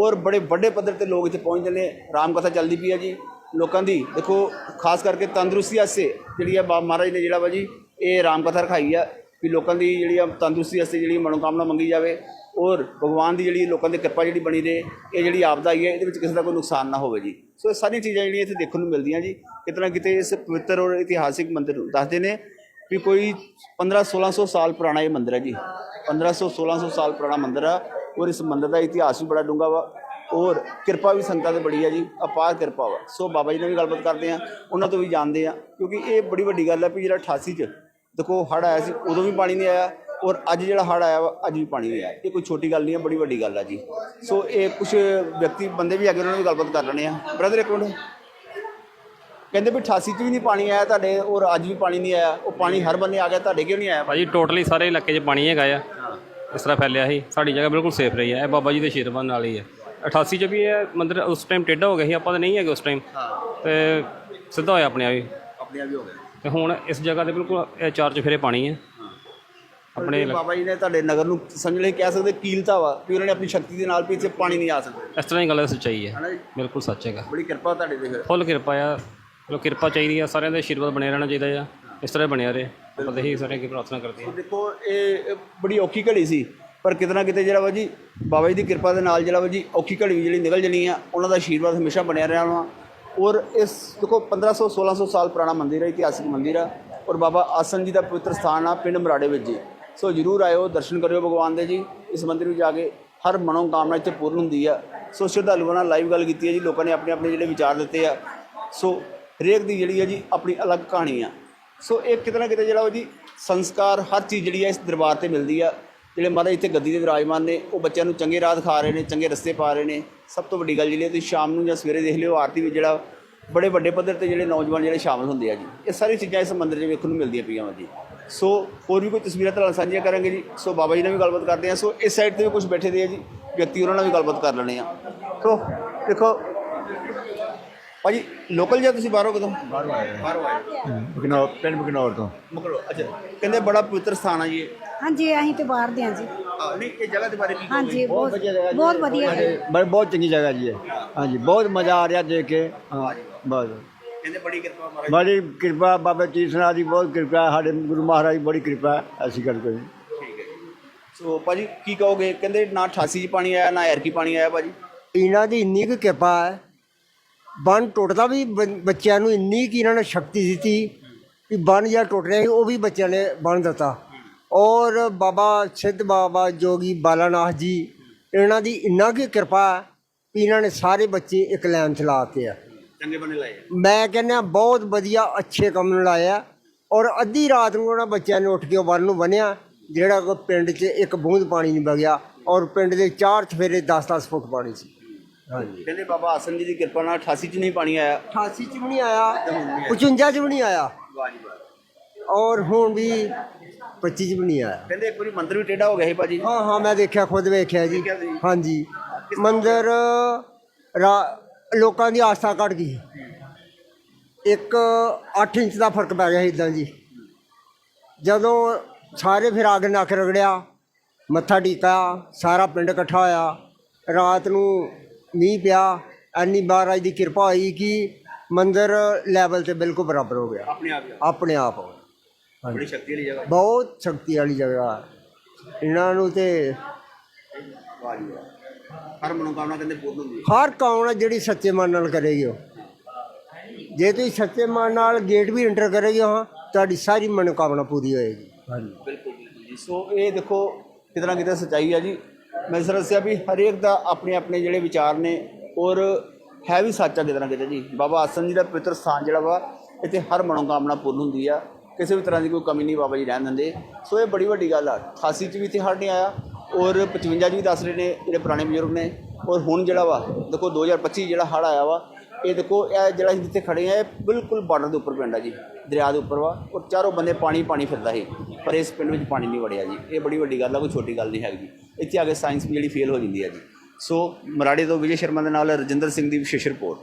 ਔਰ ਬੜੇ ਵੱਡੇ ਪੱਧਰ ਤੇ ਲੋਕ ਇੱਥੇ ਪਹੁੰਚਦੇ ਨੇ। ਰਾਮ ਕਥਾ ਚੱਲਦੀ ਪਈ ਆ ਜੀ। ਲੋਕਾਂ ਦੀ ਦੇਖੋ, ਖਾਸ ਕਰਕੇ ਤੰਦਰੁਸਤੀ ਆਸੇ ਜਿਹੜੀ ਆ ਬਾਬਾ ਮਹਾਰਾਜ ਨੇ ਜਿਹੜਾ ਵਾ ਜੀ ਇਹ ਰਾਮ ਕਥਾ ਰਖਾਈ ਆ ਵੀ ਲੋਕਾਂ ਦੀ ਜਿਹੜੀ ਆ ਤੰਦਰੁਸਤੀ ਵਾਸਤੇ ਜਿਹੜੀ ਮਨੋਕਾਮਨਾ ਮੰਗੀ ਜਾਵੇ। ਔਰ ਭਗਵਾਨ ਦੀ ਜਿਹੜੀ ਲੋਕਾਂ ਦੀ ਕਿਰਪਾ ਜਿਹੜੀ ਬਣੀ ਰਹੇ, ਇਹ ਜਿਹੜੀ ਆਪਦਾ ਆਈ ਹੈ, ਇਹਦੇ ਵਿੱਚ ਕਿਸੇ ਦਾ ਕੋਈ ਨੁਕਸਾਨ ਨਾ ਹੋਵੇ ਜੀ। ਸੋ ਇਹ ਸਾਰੀਆਂ ਚੀਜ਼ਾਂ ਜਿਹੜੀਆਂ ਇੱਥੇ ਦੇਖਣ ਨੂੰ ਮਿਲਦੀਆਂ ਜੀ। ਕਿਤੇ ਨਾ ਕਿਤੇ ਇਸ ਪਵਿੱਤਰ ਔਰ ਇਤਿਹਾਸਿਕ ਮੰਦਿਰ ਨੂੰ ਦੱਸਦੇ ਨੇ ਵੀ ਕੋਈ 15 1600 ਸਾਲ ਪੁਰਾਣਾ ਇਹ ਮੰਦਿਰ ਹੈ ਜੀ। 1500 1600 ਸਾਲ ਪੁਰਾਣਾ ਮੰਦਿਰ ਆ ਔਰ ਇਸ ਮੰਦਿਰ ਦਾ ਇਤਿਹਾਸ ਵੀ ਬੜਾ ਡੂੰਘਾ ਵਾ ਔਰ ਕਿਰਪਾ ਵੀ ਸੰਗਤਾਂ ਤੇ ਬੜੀ ਆ ਜੀ, ਅਪਾਰ ਕਿਰਪਾ ਵਾ। ਸੋ ਬਾਬਾ ਜੀ ਨਾਲ ਵੀ ਗੱਲਬਾਤ ਕਰਦੇ ਆ ਉਹਨਾਂ ਤੋਂ ਵੀ ਜਾਣਦੇ ਆ ਕਿਉਂਕਿ ਇਹ ਬੜੀ ਵੱਡੀ ਗੱਲ ਹੈ ਵੀ ਜਿਹੜਾ 88 ਚ ਦੇਖੋ ਹੜ੍ਹ ਆਇਆ ਸੀ, ਉਦੋਂ ਵੀ ਪਾਣੀ ਨਹੀਂ ਆਇਆ ਔਰ ਅੱਜ ਜਿਹੜਾ ਹੜ੍ਹ ਆਇਆ ਵਾ, ਅੱਜ ਵੀ ਪਾਣੀ ਨਹੀਂ ਆਇਆ। ਇਹ ਕੋਈ ਛੋਟੀ ਗੱਲ ਨਹੀਂ ਹੈ, ਬੜੀ ਵੱਡੀ ਗੱਲ ਆ ਜੀ। ਸੋ ਇਹ ਕੁਝ ਵਿਅਕਤੀ, ਬੰਦੇ ਵੀ ਹੈਗੇ, ਉਹਨਾਂ ਨਾਲ ਗੱਲਬਾਤ ਕਰ ਲੈਣੇ ਆ ਬ੍ਰਦਰ ਇੱਕ ਮਿੰਟ। ਕਹਿੰਦੇ ਵੀ 88 ਚ ਵੀ ਨਹੀਂ ਪਾਣੀ ਆਇਆ ਤੁਹਾਡੇ ਔਰ ਅੱਜ ਵੀ ਪਾਣੀ ਨਹੀਂ ਆਇਆ ਉਹ ਪਾਣੀ ਹਰ ਬੰਨੇ ਆ ਗਿਆ ਤੁਹਾਡੇ ਕਿਉਂ ਨਹੀਂ ਆਇਆ?
ਭਾਜੀ ਟੋਟਲੀ ਸਾਰੇ ਇਲਾਕੇ 'ਚ ਪਾਣੀ ਹੈਗਾ ਆ। ਇਸ ਤਰ੍ਹਾਂ ਫੈਲਿਆ ਸੀ। ਸਾਡੀ ਜਗ੍ਹਾ ਬਿਲਕੁਲ ਸੇਫ ਰਹੀ ਹੈ ਇਹ ਬਾਬਾ ਜੀ ਦੇ ਆਸ਼ੀਰਵਾਦ ਨਾਲ ਹੀ ਹੈ 88 ਚ ਵੀ ਇਹ ਮੰਦਿਰ ਉਸ ਟਾਈਮ ਟੇਢਾ ਹੋ ਗਿਆ ਸੀ ਆਪਾਂ ਤਾਂ ਨਹੀਂ ਹੈਗੇ ਉਸ ਟਾਈਮ ਤੇ ਸਿੱਧਾ ਹੋਇਆ ਆਪਣੇ ਆਪ ਹੀ।
ਆਪਣੇ ਆਪ ਹੀ ਹੋ ਗਿਆ।
ਤੇ ਹੁਣ ਇਸ ਜਗ੍ਹਾ ਤੇ ਬਿਲਕੁਲ ਇਹ ਚਾਰ ਚਫੇਰੇ ਪਾਣੀ ਹੈ।
ਆਪਣੇ ਬਾਬਾ ਜੀ ਨੇ ਤੁਹਾਡੇ ਨਗਰ ਨੂੰ ਸਮਝ ਲਈ ਕਹਿ ਸਕਦੇ ਕੀਲਤਾ ਵਾ ਵੀ ਉਹਨਾਂ ਨੇ ਆਪਣੀ ਸ਼ਕਤੀ ਦੇ ਨਾਲ ਵੀ ਇੱਥੇ ਪਾਣੀ ਨਹੀਂ ਆ ਸਕਦਾ।
ਇਸ ਤਰ੍ਹਾਂ ਦੀ ਗੱਲ ਸੱਚਾਈ ਹੈ ਬਿਲਕੁਲ ਸੱਚ ਹੈਗਾ।
ਬੜੀ ਕਿਰਪਾ ਤੁਹਾਡੇ ਤੇ ਫਿਰ।
ਫੁੱਲ ਕਿਰਪਾ ਆ। ਚਲੋ ਕਿਰਪਾ ਚਾਹੀਦੀ ਆ, ਸਾਰਿਆਂ ਦਾ ਆਸ਼ੀਰਵਾਦ ਬਣਿਆ ਰਹਿਣਾ ਚਾਹੀਦਾ ਆ। ਇਸ ਤਰ੍ਹਾਂ ਹੀ ਬਣਿਆ ਰਹੇ। ਆਪਾਂ ਤਾਂ ਇਹੀ ਸਾਰੇ ਅੱਗੇ ਪ੍ਰਾਰਥਨਾ ਕਰਦੇ ਹਾਂ
ਦੇਖੋ, ਇਹ ਬੜੀ ਔਖੀ ਘੜੀ ਸੀ, ਪਰ ਕਿਤੇ ਨਾ ਕਿਤੇ ਜਿਹੜਾ ਵਾ ਜੀ, ਬਾਬਾ ਜੀ ਦੀ ਕਿਰਪਾ ਦੇ ਨਾਲ ਜਿਹੜਾ ਵਾ ਜੀ, ਔਖੀ ਘੜੀ ਵੀ ਜਿਹੜੀ ਨਿਕਲ ਜਣੀ ਆ, ਉਹਨਾਂ ਦਾ ਆਸ਼ੀਰਵਾਦ ਹਮੇਸ਼ਾ ਬਣਿਆ ਰਹਿਣਾ ਵਾ। ਔਰ ਇਸ, ਦੇਖੋ 1500 1600 ਸਾਲ ਪੁਰਾਣਾ ਮੰਦਿਰ ਹੈ ਇਤਿਹਾਸਿਕ ਮੰਦਿਰ ਆ, ਔਰ ਬਾਬਾ ਆਸਨ ਜੀ ਦਾ ਪਵਿੱਤਰ ਸਥਾਨ ਆ ਪਿੰਡ ਮਰਾੜੇ ਵਿੱਚ ਜੀ। ਸੋ ਜਰੂਰ ਆਇਓ, ਦਰਸ਼ਨ ਕਰਿਓ ਭਗਵਾਨ ਦੇ ਜੀ, ਇਸ ਮੰਦਿਰ ਵਿੱਚ ਜਾ ਕੇ ਹਰ ਮਨੋਕਾਮਨਾ ਇੱਥੇ ਪੂਰਨ ਹੁੰਦੀ ਆ। ਸੋ ਸ਼ਰਧਾਲੂਆਂ ਨਾਲ ਲਾਈਵ ਗੱਲ ਕੀਤੀ ਹੈ ਜੀ, ਲੋਕਾਂ ਨੇ ਆਪਣੇ ਆਪਣੇ ਜਿਹੜੇ ਵਿਚਾਰ ਦਿੱਤੇ ਆ। ਸੋ ਹਰੇਕ ਦੀ ਜਿਹੜੀ ਹੈ ਜੀ ਆਪਣੀ ਅਲੱਗ ਕਹਾਣੀ ਆ। ਸੋ ਇਹ ਕਿਤੇ ਨਾ ਕਿਤੇ ਜਿਹੜਾ ਉਹ ਜੀ ਸੰਸਕਾਰ ਹਰ ਚੀਜ਼ ਜਿਹੜੀ ਹੈ ਇਸ ਦਰਬਾਰ ਤੇ ਮਿਲਦੀ ਆ। ਜਿਹੜੇ ਮਹਾਰਾਜ ਇੱਥੇ ਗੱਦੀ ਦੇ ਵਿਰਾਜਮਾਨ ਨੇ, ਉਹ ਬੱਚਿਆਂ ਨੂੰ ਚੰਗੇ ਰਾਹ ਦਿਖਾ ਰਹੇ ਨੇ, ਚੰਗੇ ਰਸਤੇ ਪਾ ਰਹੇ ਨੇ। ਸਭ ਤੋਂ ਵੱਡੀ ਗੱਲ ਜਿਹੜੀ ਹੈ ਤੁਸੀਂ ਸ਼ਾਮ ਨੂੰ ਜਾਂ ਸਵੇਰੇ ਦੇਖ ਲਿਓ, ਆਰਤੀ ਵਿੱਚ ਜਿਹੜਾ ਬੜੇ ਵੱਡੇ ਪੱਧਰ ਤੇ ਜਿਹੜੇ ਨੌਜਵਾਨ ਜਿਹੜੇ ਸ਼ਾਮਲ ਹੁੰਦੇ ਆ ਜੀ। ਇਹ ਸਾਰੀ ਚੀਜ਼ਾਂ ਇਸ ਮੰਦਿਰ 'ਚ ਵੇਖਣ ਨੂੰ ਮਿਲਦੀਆਂ ਪਈਆਂ ਵਾ ਜੀ। ਸੋ ਹੋਰ ਵੀ ਕੋਈ ਤਸਵੀਰਾਂ ਤੁਹਾਨੂੰ ਸਾਂਝੀਆਂ ਕਰਾਂਗੇ ਜੀ। ਸੋ ਬਾਬਾ ਜੀ ਨਾਲ ਵੀ ਗੱਲਬਾਤ ਕਰਦੇ ਆ। ਸੋ ਇਸ ਸਾਈਡ ਤੇ ਵੀ ਕੁਝ ਬੈਠੇ ਦੇ ਆ ਜੀ। ਵਿਅਕਤੀ ਉਹਨਾਂ ਨਾਲ ਵੀ ਗੱਲਬਾਤ ਕਰ ਲੈਣੇ ਆ। ਸੋ ਦੇਖੋ ਭਾਜੀ ਲੋਕਲ ਜਾਂ ਤੁਸੀਂ ਬਾਹਰੋਂ ਕਦੋਂ? ਬਾਹਰੋਂ ਆਏ ਬਾਹਰੋਂ ਆਏ
ਬਗਨੌਰ ਪਿੰਡ ਬਗਨੌਰ ਤੋਂ।
ਮਕੜੋ ਅੱਛਾ ਕਹਿੰਦੇ ਬੜਾ ਪਵਿੱਤਰ ਸਥਾਨ ਆ ਜੀ ਇਹ।
ਹਾਂਜੀ ਅਸੀਂ ਤੇ ਬਾਹਰ ਦੇ ਹਾਂ ਜੀ।
ਹਾਂ, ਨਹੀਂ ਇਹ ਜਗ੍ਹਾ ਦੇ ਬਾਰੇ ਕੀ
ਹਾਂਜੀ ਬਹੁਤ
ਵਧੀਆ ਜਗ੍ਹਾ ਜੀ।
ਬਹੁਤ ਵਧੀਆ
ਹਾਂਜੀ, ਬੜੀ ਬਹੁਤ ਚੰਗੀ ਜਗ੍ਹਾ ਜੀ ਇਹ। ਹਾਂਜੀ ਬਹੁਤ ਮਜ਼ਾ ਆ ਰਿਹਾ ਦੇਖ ਕੇ। ਹਾਂ ਬਹੁਤ
ਕਹਿੰਦੇ ਬੜੀ ਕਿਰਪਾ ਮਹਾਰਾਜ
ਬੜੀ ਕਿਰਪਾ ਬਾਬਾ ਤੀਰਥਨਾਥ ਦੀ ਬਹੁਤ ਕਿਰਪਾ ਹੈ, ਸਾਡੇ ਗੁਰੂ ਮਹਾਰਾਜ ਦੀ ਬੜੀ ਕਿਰਪਾ ਹੈ, ਐਸੀ ਗੱਲ ਕੋਈ ਨਹੀਂ।
ਠੀਕ ਹੈ ਜੀ। ਸੋ ਭਾਜੀ ਕੀ ਕਹੋਗੇ? ਕਹਿੰਦੇ ਨਾ 88 ਚ ਪਾਣੀ ਆਇਆ ਨਾ ਐਰਕੀ ਪਾਣੀ ਆਇਆ ਭਾਜੀ।
ਇਹਨਾਂ ਦੀ ਇੰਨੀ ਕੁ ਕਿਰਪਾ ਹੈ
ਬੰਨ ਟੁੱਟਦਾ ਵੀ ਬ- ਬੱਚਿਆਂ ਨੂੰ ਇੰਨੀ ਕਿ ਇਹਨਾਂ ਨੇ ਸ਼ਕਤੀ ਦਿੱਤੀ ਕਿ ਬੰਨ ਜਿਹੜਾ ਟੁੱਟ ਰਿਹਾ ਸੀ ਉਹ ਵੀ ਬੱਚਿਆਂ ਨੇ ਬੰਨ ਦਿੱਤਾ। ਔਰ ਬਾਬਾ ਸਿੱਧ ਬਾਬਾ ਜੋਗੀ ਬਾਲਾਨਾਥ ਜੀ ਇਹਨਾਂ ਦੀ ਇੰਨਾ ਕੀ ਕਿਰਪਾ ਹੈ ਕਿ ਇਹਨਾਂ ਨੇ ਸਾਰੇ ਬੱਚੇ ਇੱਕ ਲਾਈਨ 'ਚ ਲਾਤੇ ਆ।
ਚੰਗੇ ਬਣੇ ਲਾਏ
ਮੈਂ ਕਹਿੰਦਾ ਬਹੁਤ ਵਧੀਆ ਅੱਛੇ ਕੰਮ ਨੂੰ ਲਾਇਆ ਔਰ ਅੱਧੀ ਰਾਤ ਨੂੰ ਉਹਨਾਂ ਬੱਚਿਆਂ ਨੇ ਉੱਠ ਕੇ ਉਹ ਬੰਨ ਨੂੰ ਬੰਨਿਆ ਜਿਹੜਾ ਕੋ ਪਿੰਡ 'ਚ ਇੱਕ ਬੂੰਦ ਪਾਣੀ ਨਹੀਂ ਵਗਿਆ ਔਰ ਪਿੰਡ ਦੇ ਚਾਰ ਚਫੇਰੇ 10-10 ਫੁੱਟ ਪਾਣੀ ਸੀ। ਹਾਂਜੀ।
ਕਹਿੰਦੇ ਬਾਬਾ ਆਸਨ ਜੀ ਦੀ ਕਿਰਪਾ ਨਾਲ 88 ਚ ਨਹੀਂ ਪਾਣੀ ਆਇਆ।
88 ਚ ਵੀ ਨਹੀਂ ਆਇਆ 55 ਚ ਵੀ ਨਹੀਂ ਆਇਆ।
ਵਾਹ ਜੀ ਵਾਹ।
ਔਰ ਹੁਣ ਵੀ 25 ਚ ਵੀ ਨਹੀਂ ਆਇਆ।
ਕਹਿੰਦੇ ਇੱਕ ਵਾਰੀ ਮੰਦਰ ਵੀ ਟੇਢਾ ਹੋ ਗਿਆ ਸੀ ਭਾਜੀ।
ਹਾਂ ਹਾਂ ਮੈਂ ਦੇਖਿਆ ਖੁਦ ਵੇਖਿਆ ਜੀ? ਹਾਂਜੀ। ਮੰਦਰ ਰਾ- ਲੋਕਾਂ ਦੀ ਆਸਥਾ ਘਟ ਗਈ। ਇੱਕ 8 ਇੰਚ ਦਾ ਫ਼ਰਕ ਪੈ ਗਿਆ ਇਦਾਂ ਜੀ। ਜਦੋਂ ਸਾਰੇ ਫਿਰ ਆਗ ਨੱਕ ਰਗੜਿਆ ਮੱਥਾ ਟੇਕਿਆ ਸਾਰਾ ਪਿੰਡ ਇਕੱਠਾ ਹੋਇਆ। ਰਾਤ ਨੂੰ ਮੀਂਹ ਪਿਆ ਐਨੀ ਮਹਾਰਾਜ ਦੀ ਕਿਰਪਾ ਹੋਈ ਕਿ ਮੰਦਰ ਲੈਵਲ ਤੇ ਬਿਲਕੁਲ ਬਰਾਬਰ ਹੋ ਗਿਆ।
ਆਪਣੇ ਆਪ ਹੀ
ਆਪਣੇ ਆਪ ਹੋ ਗਿਆ।
ਬੜੀ ਸ਼ਕਤੀ ਵਾਲੀ ਜਗ੍ਹਾ।
ਬਹੁਤ ਸ਼ਕਤੀ ਵਾਲੀ ਜਗ੍ਹਾ। ਹੈ। ਇਹਨਾਂ ਨੂੰ ਤੇ
ਵਾਹ ਜੀ ਵਾਹ। ਹਰ ਮਨੋਕਾਮਨਾ ਕਹਿੰਦੇ ਪੂਰਨ ਹੁੰਦੀ ਹੈ।
ਹਰ ਕੌਣ ਹੈ ਜਿਹੜੀ ਸੱਚੇ ਮਨ ਨਾਲ ਕਰੇਗੀ ਉਹ। ਜੇ ਤੁਸੀਂ ਸੱਚੇ ਮਨ ਨਾਲ ਗੇਟ ਵੀ ਐਂਟਰ ਕਰੇਗੇ ਹਾਂ ਤੁਹਾਡੀ ਸਾਰੀ ਮਨੋਕਾਮਨਾ ਪੂਰੀ ਹੋਏਗੀ। ਹਾਂਜੀ।
ਬਿਲਕੁਲ ਬਿਲਕੁਲ ਜੀ। ਸੋ ਇਹ ਦੇਖੋ ਕਿਤਨਾ ਕਿਤੇ ਸਚਾਈ ਹੈ ਜੀ। ਮੈਂ ਸਰ ਦੱਸਿਆ ਵੀ ਹਰੇਕ ਦਾ ਆਪਣੇ ਆਪਣੇ ਜਿਹੜੇ ਵਿਚਾਰ ਨੇ ਔਰ ਹੈ ਵੀ ਸੱਚ ਆ ਕਿਤਨਾ ਕਿਤੇ ਜੀ। ਬਾਬਾ ਆਸਨ ਜੀ ਦਾ ਪਵਿੱਤਰ ਸਥਾਨ ਜਿਹੜਾ ਵਾ, ਇੱਥੇ ਹਰ ਮਨੋਕਾਮਨਾ ਪੂਰਨ ਹੁੰਦੀ ਆ। ਕਿਸੇ ਵੀ ਤਰ੍ਹਾਂ ਦੀ ਕੋਈ ਕਮੀ ਨਹੀਂ ਬਾਬਾ ਜੀ ਰਹਿਣ ਦਿੰਦੇ। ਸੋ ਇਹ ਬੜੀ ਵੱਡੀ ਗੱਲ ਆ। 88 ਚ ਵੀ ਇੱਥੇ ਹੜ੍ਹ ਨਹੀਂ ਆਇਆ ਔਰ 55 ਚ ਵੀ ਦੱਸ ਰਹੇ ਨੇ ਜਿਹੜੇ ਪੁਰਾਣੇ ਬਜ਼ੁਰਗ ਨੇ। ਔਰ ਹੁਣ ਜਿਹੜਾ ਵਾ, ਦੇਖੋ 2025 ਜਿਹੜਾ ਹੜ੍ਹ ਆਇਆ ਵਾ ਇਹ ਦੇਖੋ, ਇਹ ਜਿਹੜਾ ਅਸੀਂ ਜਿੱਥੇ ਖੜੇ ਆ, ਇਹ ਬਿਲਕੁਲ ਬਾਰਡਰ ਦੇ ਉੱਪਰ ਪਿੰਡ ਆ ਜੀ, ਦਰਿਆ ਦੇ ਉੱਪਰ ਵਾ, ਔਰ ਚਾਰੋਂ ਬੰਦੇ ਪਾਣੀ ਪਾਣੀ ਫਿਰਦਾ ਸੀ, ਪਰ ਇਸ ਪਿੰਡ ਵਿੱਚ ਪਾਣੀ ਨਹੀਂ ਵੜਿਆ ਜੀ। ਇਹ ਬੜੀ ਵੱਡੀ ਗੱਲ ਆ, ਕੋਈ ਛੋਟੀ ਗੱਲ ਨਹੀਂ ਹੈਗੀ। ਇੱਥੇ ਆ ਕੇ ਸਾਇੰਸ ਵੀ ਜਿਹੜੀ ਫੇਲ ਹੋ ਜਾਂਦੀ ਹੈ ਜੀ। ਸੋ ਮਰਾੜੇ ਤੋਂ ਵਿਜੇ ਸ਼ਰਮਾ ਦੇ ਨਾਲ ਰਜਿੰਦਰ ਸਿੰਘ ਦੀ ਵਿਸ਼ੇਸ਼ ਰਿਪੋਰਟ